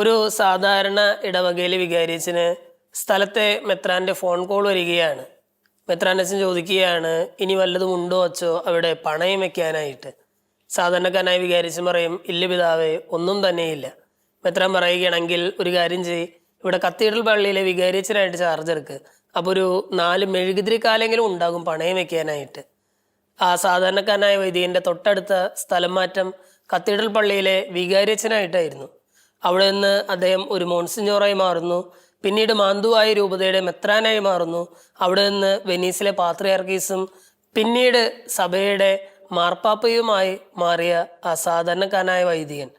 ഒരു സാധാരണ ഇടവകയിലെ വികാരിച്ചിന് സ്ഥലത്തെ മെത്രാന്റെ ഫോൺ കോൾ വരികയാണ്. മെത്രാനച്ഛൻ ചോദിക്കുകയാണ് ഇനി വല്ലതും ഉണ്ടോ അച്ചോ? അവിടെ പണയം വെക്കാനായിട്ട്. സാധാരണക്കാരനായ വികാരിച്ചൻ പറയും ഇല്ല പിതാവേ ഒന്നും തന്നെയില്ല. മെത്രാൻ പറയുകയാണെങ്കിൽ ഒരു കാര്യം ചെയ് ഇവിടെ കത്തീഡ്രൽ പള്ളിയിലെ വികാരിച്ചനായിട്ട് ചാർജ് എടുക്ക്. അപ്പോൾ ഒരു നാല് മെഴുകുതിരി കാലെങ്കിലും ഉണ്ടാകും പണയം വെക്കാനായിട്ട്. ആ സാധാരണക്കാരനായ വൈദികന്റെ തൊട്ടടുത്ത സ്ഥലം മാറ്റം കത്തീഡ്രൽ പള്ളിയിലെ വികാരിയച്ചനായിട്ടായിരുന്നു. അവിടെ നിന്ന് അദ്ദേഹം ഒരു മോൺസിഞ്ഞോറായി മാറുന്നു. പിന്നീട് മാന്തുവായ രൂപതയുടെ മെത്രാനായി മാറുന്നു. അവിടെ നിന്ന് വെനീസിലെ പാത്രയാർക്കീസും പിന്നീട് സഭയുടെ മാർപ്പാപ്പയുമായി മാറിയ അസാധാരണക്കാരനായ വൈദികൻ.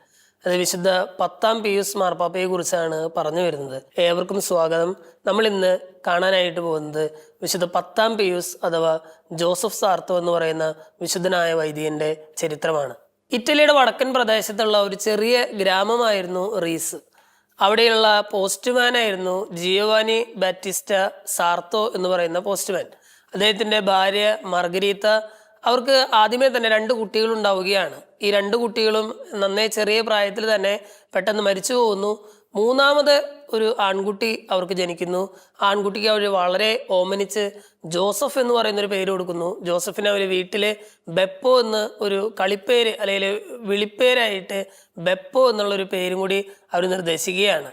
അത് വിശുദ്ധ പത്താം പിയൂസ് മാർപ്പാപ്പയെ കുറിച്ചാണ് പറഞ്ഞു വരുന്നത്. ഏവർക്കും സ്വാഗതം. നമ്മൾ ഇന്ന് കാണാനായിട്ട് പോകുന്നത് വിശുദ്ധ പത്താം പിയൂസ് അഥവാ ജോസഫ് സാർത്തോ എന്ന് പറയുന്ന വിശുദ്ധനായ വൈദികന്റെ ചരിത്രമാണ്. ഇറ്റലിയുടെ വടക്കൻ പ്രദേശത്തുള്ള ഒരു ചെറിയ ഗ്രാമമായിരുന്നു റീസ്. അവിടെയുള്ള പോസ്റ്റ്മാൻ ആയിരുന്നു ജിയോവാനി ബാറ്റിസ്റ്റ സാർത്തോ എന്ന് പറയുന്ന പോസ്റ്റ്മാൻ. അദ്ദേഹത്തിന്റെ ഭാര്യ മർഗരീത്ത അവർക്ക് ആദ്യമേ തന്നെ രണ്ട് കുട്ടികൾ ഉണ്ടാവുകയാണ് ഈ രണ്ട് കുട്ടികളും നന്നേ ചെറിയ പ്രായത്തിൽ തന്നെ പെട്ടെന്ന് മരിച്ചു പോകുന്നു മൂന്നാമത് ഒരു ആൺകുട്ടി അവർക്ക് ജനിക്കുന്നു. ആൺകുട്ടിക്ക് അവർ വളരെ ഓമനിച്ച് ജോസഫ് എന്ന് പറയുന്ന ഒരു പേര് കൊടുക്കുന്നു. ജോസഫിനെ അവർ വീട്ടിൽ ബെപ്പോ എന്ന് ഒരു കളിപ്പേര് അല്ലെങ്കിൽ വിളിപ്പേരായിട്ട് ബെപ്പോ എന്നുള്ളൊരു പേരും കൂടി അവർ നിർദ്ദേശിക്കുകയാണ്.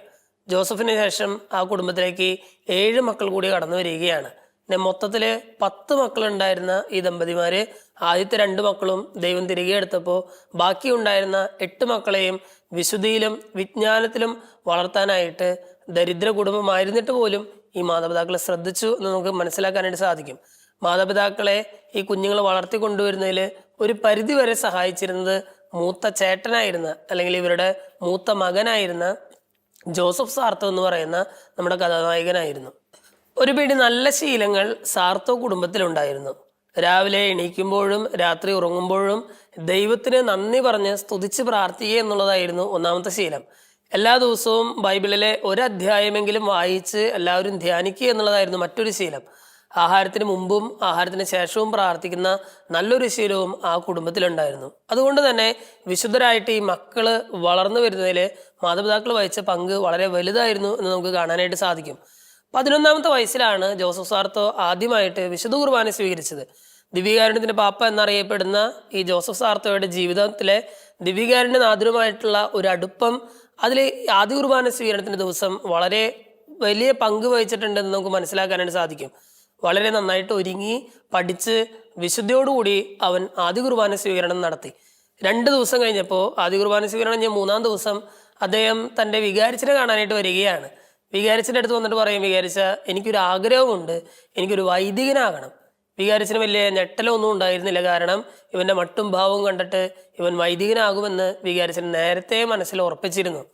ജോസഫിന് ശേഷം ആ കുടുംബത്തിലേക്ക് ഏഴ് മക്കൾ കൂടി കടന്നു വരികയാണ്. പിന്നെ മൊത്തത്തിൽ പത്ത് മക്കളുണ്ടായിരുന്ന ഈ ദമ്പതിമാര് ആദ്യത്തെ രണ്ട് മക്കളും ദൈവം തിരികെ എടുത്തപ്പോൾ ബാക്കി ഉണ്ടായിരുന്ന എട്ട് മക്കളെയും വിശുദ്ധിയിലും വിജ്ഞാനത്തിലും വളർത്താനായിട്ട് ദരിദ്ര കുടുംബമായിരുന്നിട്ട് പോലും ഈ മാതാപിതാക്കളെ ശ്രദ്ധിച്ചു എന്ന് നമുക്ക് മനസ്സിലാക്കാനായിട്ട് സാധിക്കും. മാതാപിതാക്കളെ ഈ കുഞ്ഞുങ്ങളെ വളർത്തി കൊണ്ടുവരുന്നതിൽ ഒരു പരിധി വരെ സഹായിച്ചിരുന്നത് മൂത്ത ചേട്ടനായിരുന്ന അല്ലെങ്കിൽ ഇവരുടെ മൂത്ത മകനായിരുന്ന ജോസഫ് സാർത്തോ എന്ന് പറയുന്ന നമ്മുടെ കഥാനായകനായിരുന്നു. ഒരു പിടി നല്ല ശീലങ്ങൾ സാർത്തോ കുടുംബത്തിലുണ്ടായിരുന്നു. രാവിലെ എണീക്കുമ്പോഴും രാത്രി ഉറങ്ങുമ്പോഴും ദൈവത്തിന് നന്ദി പറഞ്ഞ് സ്തുതിച്ച് പ്രാർത്ഥിക്കുക എന്നുള്ളതായിരുന്നു ഒന്നാമത്തെ ശീലം. എല്ലാ ദിവസവും ബൈബിളിലെ ഒരു അധ്യായമെങ്കിലും വായിച്ച് എല്ലാവരും ധ്യാനിക്കുക എന്നുള്ളതായിരുന്നു മറ്റൊരു ശീലം. ആഹാരത്തിന് മുമ്പും ആഹാരത്തിന് ശേഷവും പ്രാർത്ഥിക്കുന്ന നല്ലൊരു ശീലവും ആ കുടുംബത്തിലുണ്ടായിരുന്നു. അതുകൊണ്ട് തന്നെ വിശുദ്ധരായിട്ട് ഈ മക്കൾ വളർന്നു വരുന്നതിൽ മാതാപിതാക്കൾ വഹിച്ച പങ്ക് വളരെ വലുതായിരുന്നു എന്ന് നമുക്ക് കാണാനായിട്ട് സാധിക്കും. പതിനൊന്നാമത്തെ വയസ്സിലാണ് ജോസഫ് സാർത്തോ ആദ്യമായിട്ട് വിശുദ്ധ കുർബാന സ്വീകരിച്ചത്. ദിവ്യകാരുണ്യത്തിന്റെ പാപ്പ എന്നറിയപ്പെടുന്ന ഈ ജോസഫ് സാർത്തോയുടെ ജീവിതത്തിലെ ദിവ്യകാരുണ്യ നാഥരുമായിട്ടുള്ള ഒരു അടുപ്പം അതിൽ ആദ്യ കുർബാന സ്വീകരണത്തിന്റെ ദിവസം വളരെ വലിയ പങ്ക് വഹിച്ചിട്ടുണ്ടെന്ന് നമുക്ക് മനസ്സിലാക്കാനായിട്ട് സാധിക്കും. വളരെ നന്നായിട്ട് ഒരുങ്ങി പഠിച്ച് വിശുദ്ധിയോടുകൂടി അവൻ ആദ്യ കുർബാന സ്വീകരണം നടത്തി. രണ്ട് ദിവസം കഴിഞ്ഞപ്പോൾ ആദ്യ കുർബാന സ്വീകരണം കഴിഞ്ഞ മൂന്നാം ദിവസം അദ്ദേഹം തന്റെ വികാരിച്ചിനെ കാണാനായിട്ട് വരികയാണ്. വികാരിച്ചിന്റെ അടുത്ത് വന്നിട്ട് പറയും വികാരിച്ച എനിക്കൊരു ആഗ്രഹമുണ്ട്. എനിക്കൊരു വൈദികനാകണം. വികാരിച്ചിന് വലിയ ഞെട്ടലൊന്നും ഉണ്ടായിരുന്നില്ല. കാരണം ഇവന്റെ മട്ടും ഭാവവും കണ്ടിട്ട് ഇവൻ വൈദികനാകുമെന്ന് വികാരിച്ചൻ നേരത്തെ മനസ്സിൽ ഉറപ്പിച്ചിരുന്നു.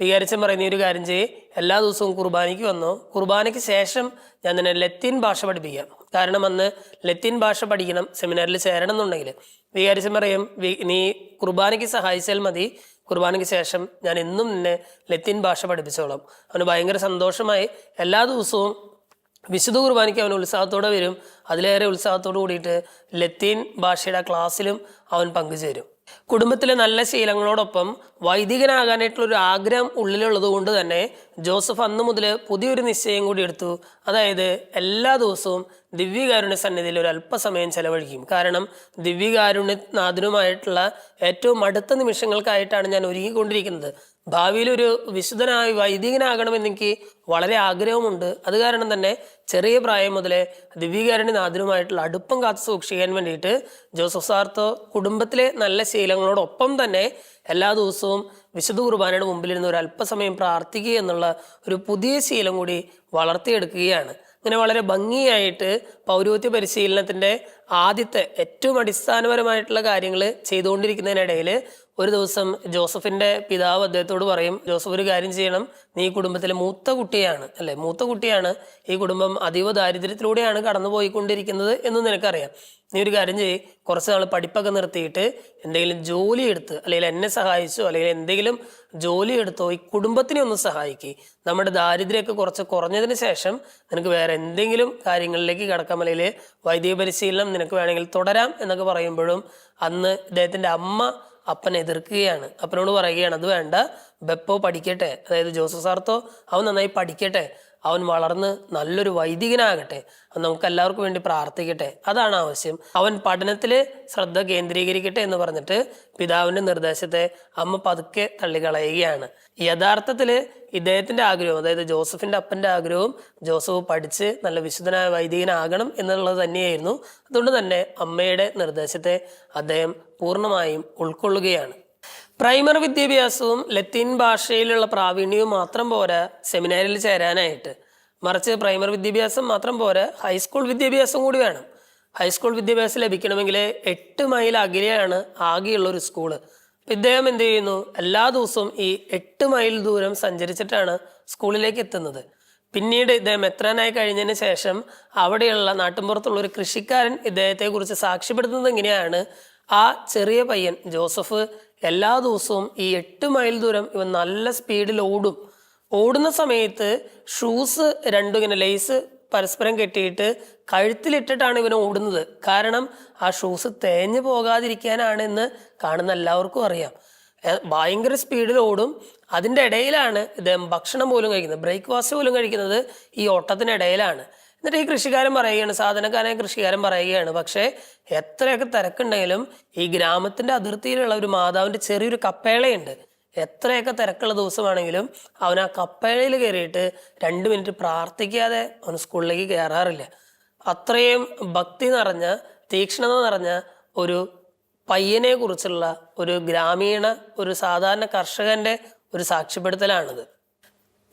വികാരിച്ചൻ പറയുന്ന ഒരു കാര്യം ചെയ്യ്. എല്ലാ ദിവസവും കുർബാനയ്ക്ക് വന്നു. കുർബാനയ്ക്ക് ശേഷം ഞാൻ നിന്നെ ലത്തീൻ ഭാഷ പഠിപ്പിക്കാം. കാരണം അന്ന് ലത്തീൻ ഭാഷ പഠിക്കണം സെമിനാറിൽ ചേരണം എന്നുണ്ടെങ്കിൽ. വികാരിച്ചൻ പറയും നീ കുർബാനയ്ക്ക് സഹായിച്ചാൽ മതി. കുർബാനയ്ക്ക് ശേഷം ഞാൻ എന്നും നിന്നെ ലത്തീൻ ഭാഷ പഠിപ്പിച്ചോളാം. അവന് ഭയങ്കര സന്തോഷമായി എല്ലാ ദിവസവും വിശുദ്ധ കുർബാനയ്ക്ക് അവൻ ഉത്സാഹത്തോടെ വരും. അതിലേറെ ഉത്സാഹത്തോടു കൂടിയിട്ട് ലത്തീൻ ഭാഷയുടെ ക്ലാസ്സിലും അവൻ പങ്കുചേരും. കുടുംബത്തിലെ നല്ല ശീലങ്ങളോടൊപ്പം വൈദികനാകാനായിട്ടുള്ള ഒരു ആഗ്രഹം ഉള്ളിലുള്ളത് കൊണ്ട് തന്നെ ജോസഫ് അന്ന് മുതൽ പുതിയൊരു നിശ്ചയം കൂടി എടുത്തു. അതായത് എല്ലാ ദിവസവും ദിവ്യകാരുണ്യ സന്നിധിയിൽ ഒരു അല്പസമയം ചെലവഴിക്കും. കാരണം ദിവ്യകാരുണ്യനാഥനുമായിട്ടുള്ള ഏറ്റവും അടുത്ത നിമിഷങ്ങൾക്കായിട്ടാണ് ഞാൻ ഒരുങ്ങിക്കൊണ്ടിരിക്കുന്നത്. ഭാവിയിൽ ഒരു വിശുദ്ധനായ വൈദികനാകണമെന്ന് എനിക്ക് വളരെ ആഗ്രഹമുണ്ട്. അത് കാരണം തന്നെ ചെറിയ പ്രായം മുതലേ ദിവ്യകാരുണ്യ നാഥനുമായിട്ടുള്ള അടുപ്പം കാത്തു സൂക്ഷിക്കാൻ വേണ്ടിയിട്ട് ജോസഫ് സാർത്തോ കുടുംബത്തിലെ നല്ല ശീലങ്ങളോടൊപ്പം തന്നെ എല്ലാ ദിവസവും വിശുദ്ധ കുർബാനയുടെ മുമ്പിലിരുന്ന് ഒരു അല്പസമയം പ്രാർത്ഥിക്കുക എന്നുള്ള ഒരു പുതിയ ശീലം കൂടി വളർത്തിയെടുക്കുകയാണ്. അങ്ങനെ വളരെ ഭംഗിയായിട്ട് പൗരോത്യ പരിശീലനത്തിന്റെ ആദ്യത്തെ ഏറ്റവും അടിസ്ഥാനപരമായിട്ടുള്ള കാര്യങ്ങൾ ചെയ്തുകൊണ്ടിരിക്കുന്നതിനിടയിൽ ഒരു ദിവസം ജോസഫിന്റെ പിതാവ് അദ്ദേഹത്തോട് പറയും ജോസഫ് ഒരു കാര്യം ചെയ്യണം. നീ കുടുംബത്തിലെ മൂത്ത കുട്ടിയാണ് അല്ലെ? മൂത്ത കുട്ടിയാണ്. ഈ കുടുംബം അതീവ ദാരിദ്ര്യത്തിലൂടെയാണ് കടന്നുപോയിക്കൊണ്ടിരിക്കുന്നത് എന്ന് നിനക്കറിയാം. നീ ഒരു കാര്യം ചെയ്യ്. കുറച്ച് നാൾ പഠിപ്പൊക്കെ നിർത്തിയിട്ട് എന്തെങ്കിലും ജോലി എടുത്ത് അല്ലെങ്കിൽ എന്നെ സഹായിച്ചോ അല്ലെങ്കിൽ എന്തെങ്കിലും ജോലി എടുത്തോ ഈ കുടുംബത്തിനെ ഒന്ന് സഹായിക്കുക നമ്മുടെ ദാരിദ്ര്യമൊക്കെ കുറച്ച് കുറഞ്ഞതിന് ശേഷം നിനക്ക് വേറെ എന്തെങ്കിലും കാര്യങ്ങളിലേക്ക് കടക്കാം അല്ലെങ്കിൽ വൈദിക പരിശീലനം നിനക്ക് വേണമെങ്കിൽ തുടരാം എന്നൊക്കെ പറയുമ്പോഴും അന്ന് ഇദ്ദേഹത്തിന്റെ അമ്മ അപ്പനെ എതിർക്കുകയാണ്. അപ്പനോട് പറയുകയാണ് അത് വേണ്ട ബെപ്പോ പഠിക്കട്ടെ. അതായത് ജോസഫ് സാർത്തോ അവൻ നന്നായി പഠിക്കട്ടെ. അവൻ വളർന്ന് നല്ലൊരു വൈദികനാകട്ടെ അവൻ നമുക്ക് എല്ലാവർക്കും വേണ്ടി പ്രാർത്ഥിക്കട്ടെ. അതാണ് ആവശ്യം. അവൻ പഠനത്തിൽ ശ്രദ്ധ കേന്ദ്രീകരിക്കട്ടെ എന്ന് പറഞ്ഞിട്ട് പിതാവിന്റെ നിർദ്ദേശത്തെ അമ്മ പതുക്കെ തള്ളിക്കളയുകയാണ്. യഥാർത്ഥത്തിൽ ഇദ്ദേഹത്തിന്റെ ആഗ്രഹം അതായത് ജോസഫിന്റെ അപ്പന്റെ ആഗ്രഹവും ജോസഫ് പഠിച്ച് നല്ല വിശുദ്ധനായ വൈദികനാകണം എന്നുള്ളത് തന്നെയായിരുന്നു. അതുകൊണ്ട് തന്നെ അമ്മയുടെ നിർദ്ദേശത്തെ അദ്ദേഹം പൂർണമായും ഉൾക്കൊള്ളുകയാണ്. പ്രൈമറി വിദ്യാഭ്യാസവും ലത്തീൻ ഭാഷയിലുള്ള പ്രാവീണ്യവും മാത്രം പോരാ സെമിനാരിൽ ചേരാനായിട്ട്. മറിച്ച് പ്രൈമറി വിദ്യാഭ്യാസം മാത്രം പോരാ ഹൈസ്കൂൾ വിദ്യാഭ്യാസം കൂടി വേണം. ഹൈസ്കൂൾ വിദ്യാഭ്യാസം ലഭിക്കണമെങ്കിൽ എട്ട് മൈൽ അകലെയാണ് ആകെയുള്ള ഒരു സ്കൂൾ. ഇദ്ദേഹം എന്ത് ചെയ്യുന്നു? എല്ലാ ദിവസവും ഈ എട്ട് മൈൽ ദൂരം സഞ്ചരിച്ചിട്ടാണ് സ്കൂളിലേക്ക് എത്തുന്നത്. പിന്നീട് ഇദ്ദേഹം എത്രാനായി കഴിഞ്ഞതിന് ശേഷം അവിടെയുള്ള നാട്ടിൻപുറത്തുള്ള ഒരു കൃഷിക്കാരൻ ഇദ്ദേഹത്തെ കുറിച്ച് സാക്ഷ്യപ്പെടുത്തുന്നത് എങ്ങനെയാണ്? ആ ചെറിയ പയ്യൻ ജോസഫ് എല്ലാ ദിവസവും ഈ എട്ട് മൈൽ ദൂരം ഇവൻ നല്ല സ്പീഡിൽ ഓടും. ഓടുന്ന സമയത്ത് ഷൂസ് രണ്ടും ഇങ്ങനെ ലേസ് പരസ്പരം കെട്ടിയിട്ട് കഴുത്തിലിട്ടിട്ടാണ് ഇവൻ ഓടുന്നത്. കാരണം ആ ഷൂസ് തേഞ്ഞു പോകാതിരിക്കാനാണ് എന്ന് കാണുന്ന എല്ലാവർക്കും അറിയാം. ഭയങ്കര സ്പീഡിൽ ഓടും. അതിന്റെ ഇടയിലാണ് ഇദ്ദേഹം ഭക്ഷണം പോലും കഴിക്കുന്നത്. ബ്രേക്ക്ഫാസ്റ്റ് പോലും കഴിക്കുന്നത് ഈ ഓട്ടത്തിനിടയിലാണ്. എന്നിട്ട് ഈ കൃഷിക്കാരൻ പറയുകയാണ് സാധനക്കാരൻ കൃഷിക്കാരൻ പറയുകയാണ് പക്ഷേ എത്രയൊക്കെ തിരക്കുണ്ടെങ്കിലും ഈ ഗ്രാമത്തിന്റെ അതിർത്തിയിലുള്ള ഒരു മാതാവിന്റെ ചെറിയൊരു കപ്പേളയുണ്ട്. എത്രയൊക്കെ തിരക്കുള്ള ദിവസമാണെങ്കിലും അവൻ ആ കപ്പേളയിൽ കയറിയിട്ട് രണ്ട് മിനിറ്റ് പ്രാർത്ഥിക്കാതെ അവൻ സ്കൂളിലേക്ക് കയറാറില്ല. അത്രയും ഭക്തി നിറഞ്ഞ തീക്ഷ്ണത നിറഞ്ഞ ഒരു പയ്യനെ കുറിച്ചുള്ള ഒരു ഗ്രാമീണ ഒരു സാധാരണ കർഷകന്റെ ഒരു സാക്ഷ്യപ്പെടുത്തലാണിത്.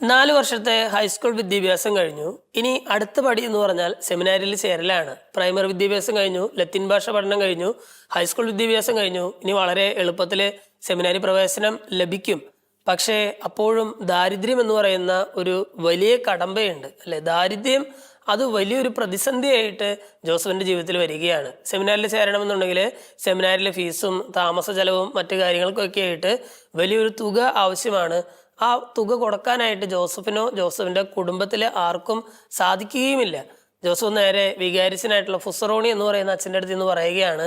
നാല് വർഷത്തെ ഹൈസ്കൂൾ വിദ്യാഭ്യാസം കഴിഞ്ഞു. ഇനി അടുത്ത പടി എന്ന് പറഞ്ഞാൽ സെമിനാരിയിൽ ചേരലാണ്. പ്രൈമറി വിദ്യാഭ്യാസം കഴിഞ്ഞു ലത്തീൻ ഭാഷ പഠനം കഴിഞ്ഞു ഹൈസ്കൂൾ വിദ്യാഭ്യാസം കഴിഞ്ഞു. ഇനി വളരെ എളുപ്പത്തിൽ സെമിനാരി പ്രവേശനം ലഭിക്കും. പക്ഷേ അപ്പോഴും ദാരിദ്ര്യം എന്ന് പറയുന്ന ഒരു വലിയ കടമ്പയുണ്ട്. അല്ലെ? ദാരിദ്ര്യം അത് വലിയൊരു പ്രതിസന്ധിയായിട്ട് ജോസഫിന്റെ ജീവിതത്തിൽ വരികയാണ്. സെമിനാറിൽ ചേരണമെന്നുണ്ടെങ്കിൽ സെമിനാറിലെ ഫീസും താമസ ചെലവും മറ്റു കാര്യങ്ങൾക്കൊക്കെ ആയിട്ട് വലിയൊരു തുക ആവശ്യമാണ്. ആ തുക കൊടുക്കാനായിട്ട് ജോസഫിനോ ജോസഫിന്റെ കുടുംബത്തിലെ ആർക്കും സാധിക്കുകയുമില്ല. ജോസഫ് നേരെ വികാരിച്ചനായിട്ടുള്ള ഫുസറോണി എന്ന് പറയുന്ന അച്ഛന്റെ അടുത്ത് നിന്ന് പറയുകയാണ്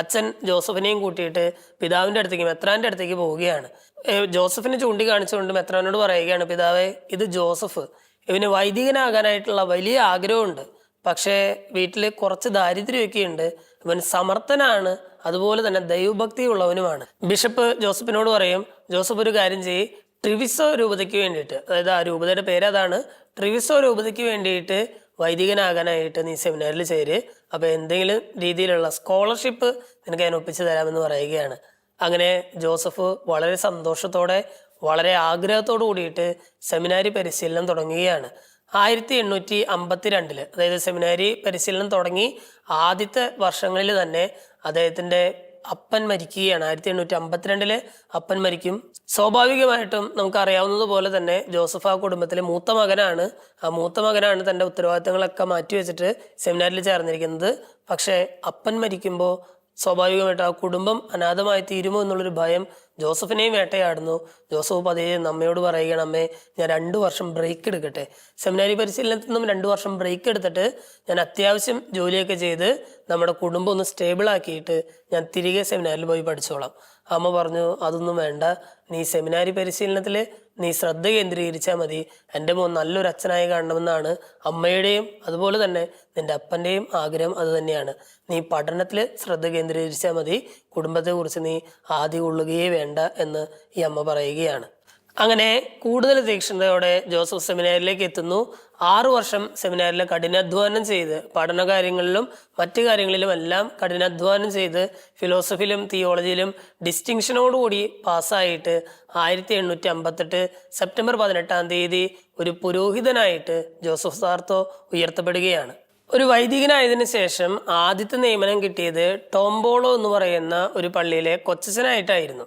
അച്ഛൻ ജോസഫിനെയും കൂട്ടിയിട്ട് പിതാവിന്റെ അടുത്തേക്ക് മെത്രാന്റെ അടുത്തേക്ക് പോവുകയാണ്. ജോസഫിനെ ചൂണ്ടിക്കാണിച്ചുകൊണ്ട് മെത്രാനോട് പറയുകയാണ് പിതാവേ ഇത് ജോസഫ്. ഇവന് വൈദികനാകാനായിട്ടുള്ള വലിയ ആഗ്രഹമുണ്ട്. പക്ഷേ വീട്ടിൽ കുറച്ച് ദാരിദ്ര്യമൊക്കെ ഉണ്ട് ഇവൻ സമർത്ഥനാണ്. അതുപോലെ തന്നെ ദൈവഭക്തി ഉള്ളവനുമാണ് ബിഷപ്പ് ജോസഫിനോട് പറയും ജോസഫ് ഒരു കാര്യം ചെയ്യ്. ട്രിവിസോ രൂപതയ്ക്ക് വേണ്ടിയിട്ട് അതായത് ആ രൂപതയുടെ പേര് അതാണ് ട്രിവിസോ രൂപതയ്ക്ക് വേണ്ടിയിട്ട് വൈദികനാകാനായിട്ട് നീ സെമിനാറിൽ ചേര്. അപ്പോൾ എന്തെങ്കിലും രീതിയിലുള്ള സ്കോളർഷിപ്പ് നിനക്ക് ഞാൻ തരാമെന്ന് പറയുകയാണ്. അങ്ങനെ ജോസഫ് വളരെ സന്തോഷത്തോടെ വളരെ ആഗ്രഹത്തോടു കൂടിയിട്ട് സെമിനാരി പരിശീലനം തുടങ്ങുകയാണ്. ആയിരത്തി എണ്ണൂറ്റി അമ്പത്തി രണ്ടിൽ അതായത് സെമിനാരി പരിശീലനം തുടങ്ങി ആദ്യത്തെ വർഷങ്ങളിൽ തന്നെ അദ്ദേഹത്തിന്റെ അപ്പൻ മരിക്കുകയാണ്. ആയിരത്തി എണ്ണൂറ്റി അമ്പത്തിരണ്ടിൽ അപ്പൻ മരിക്കും. സ്വാഭാവികമായിട്ടും നമുക്കറിയാവുന്നതുപോലെ തന്നെ ജോസഫ് ആ കുടുംബത്തിലെ മൂത്ത മകനാണ്. ആ മൂത്ത മകനാണ് തന്റെ ഉത്തരവാദിത്തങ്ങളൊക്കെ മാറ്റിവെച്ചിട്ട് സെമിനാരിൽ ചേർന്നിരിക്കുന്നത്. പക്ഷേ അപ്പൻ മരിക്കുമ്പോൾ സ്വാഭാവികമായിട്ട് ആ കുടുംബം അനാഥമായി തീരുമോ എന്നുള്ളൊരു ഭയം ജോസഫിനെയും വേട്ടയാടുന്നു. ജോസഫ് പതിയെ നമ്മയോട് പറയുകയാണ് അമ്മേ ഞാൻ രണ്ടു വർഷം ബ്രേക്ക് എടുക്കട്ടെ. സെമിനാരി പരിശീലനത്തിൽ നിന്നും രണ്ടു വർഷം ബ്രേക്ക് എടുത്തിട്ട് ഞാൻ അത്യാവശ്യം ജോലിയൊക്കെ ചെയ്ത് നമ്മുടെ കുടുംബം ഒന്ന് സ്റ്റേബിൾ ആക്കിയിട്ട് ഞാൻ തിരികെ സെമിനാരിൽ പോയി പഠിച്ചോളാം. അമ്മ പറഞ്ഞു അതൊന്നും വേണ്ട. നീ സെമിനാരി പരിശീലനത്തിൽ നീ ശ്രദ്ധ കേന്ദ്രീകരിച്ചാൽ മതി. എന്റെ മോൻ നല്ലൊരു അച്ഛനായി കാണണമെന്നാണ് അമ്മയുടെയും അതുപോലെ തന്നെ നിന്റെ അപ്പന്റെയും ആഗ്രഹം അത് തന്നെയാണ്. നീ പഠനത്തിൽ ശ്രദ്ധ കേന്ദ്രീകരിച്ചാൽ മതി. കുടുംബത്തെക്കുറിച്ച് നീ ആദ്യം കൊള്ളുകയേ വേണ്ട എന്ന് ഈ അമ്മ പറയുകയാണ്. അങ്ങനെ കൂടുതൽ തീക്ഷ്ണതയോടെ ജോസഫ് സെമിനാരിലേക്ക് എത്തുന്നു. ആറു വർഷം സെമിനാരിൽ കഠിനാധ്വാനം ചെയ്ത് പഠന കാര്യങ്ങളിലും മറ്റു കാര്യങ്ങളിലും എല്ലാം കഠിനാധ്വാനം ചെയ്ത് ഫിലോസഫിയിലും തിയോളജിയിലും ഡിസ്റ്റിങ്ഷനോടുകൂടി പാസ്സായിട്ട് ആയിരത്തി എണ്ണൂറ്റി അമ്പത്തെട്ട് സെപ്റ്റംബർ പതിനെട്ടാം തീയതി ഒരു പുരോഹിതനായിട്ട് ജോസഫ് സാർത്തോ ഉയർത്തപ്പെടുകയാണ്. ഒരു വൈദികനായതിനു ശേഷം ആദ്യത്തെ നിയമനം കിട്ടിയത് ടോംബോളോ എന്ന് പറയുന്ന ഒരു പള്ളിയിലെ കൊച്ചച്ഛനായിട്ടായിരുന്നു.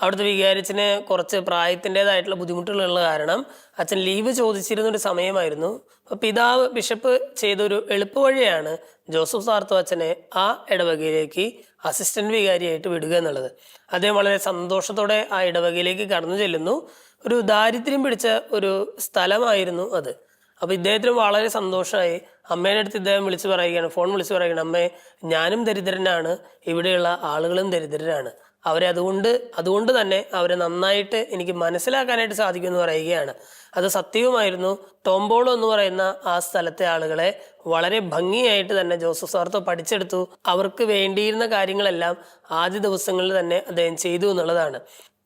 അവിടുത്തെ വികാരിച്ചിന് കുറച്ച് പ്രായത്തിന്റെതായിട്ടുള്ള ബുദ്ധിമുട്ടുകളുള്ള കാരണം അച്ഛൻ ലീവ് ചോദിച്ചിരുന്ന ഒരു സമയമായിരുന്നു. അപ്പോൾ പിതാവ് ബിഷപ്പ് ചെയ്തൊരു എളുപ്പവഴിയാണ് ജോസഫ് സാർത്തോ അച്ഛനെ ആ ഇടവകയിലേക്ക് അസിസ്റ്റന്റ് വികാരിയായിട്ട് വിടുക എന്നുള്ളത്. അദ്ദേഹം വളരെ സന്തോഷത്തോടെ ആ ഇടവകയിലേക്ക് കടന്നു ചെല്ലുന്നു. ഒരു ദാരിദ്ര്യം പിടിച്ച ഒരു സ്ഥലമായിരുന്നു അത്. അപ്പൊ ഇദ്ദേഹത്തിന് വളരെ സന്തോഷമായി. അമ്മേനെ അടുത്ത് ഇദ്ദേഹം വിളിച്ചു പറയുകയാണ് ഫോൺ വിളിച്ചു പറയുകയാണ് അമ്മേ ഞാനും ദരിദ്രനാണ് ഇവിടെയുള്ള ആളുകളും ദരിദ്രരാണ്. അവരെ അതുകൊണ്ട് അതുകൊണ്ട് തന്നെ അവരെ നന്നായിട്ട് എനിക്ക് മനസ്സിലാക്കാനായിട്ട് സാധിക്കുമെന്ന് പറയുകയാണ്. അത് സത്യവുമായിരുന്നു. ടോംബോളോ എന്ന് പറയുന്ന ആ സ്ഥലത്തെ ആളുകളെ വളരെ ഭംഗിയായിട്ട് തന്നെ ജോസഫ് സാർത്തോ പഠിച്ചെടുത്തു. അവർക്ക് വേണ്ടിയിരുന്ന കാര്യങ്ങളെല്ലാം ആദ്യ ദിവസങ്ങളിൽ തന്നെ അദ്ദേഹം ചെയ്തു എന്നുള്ളതാണ്.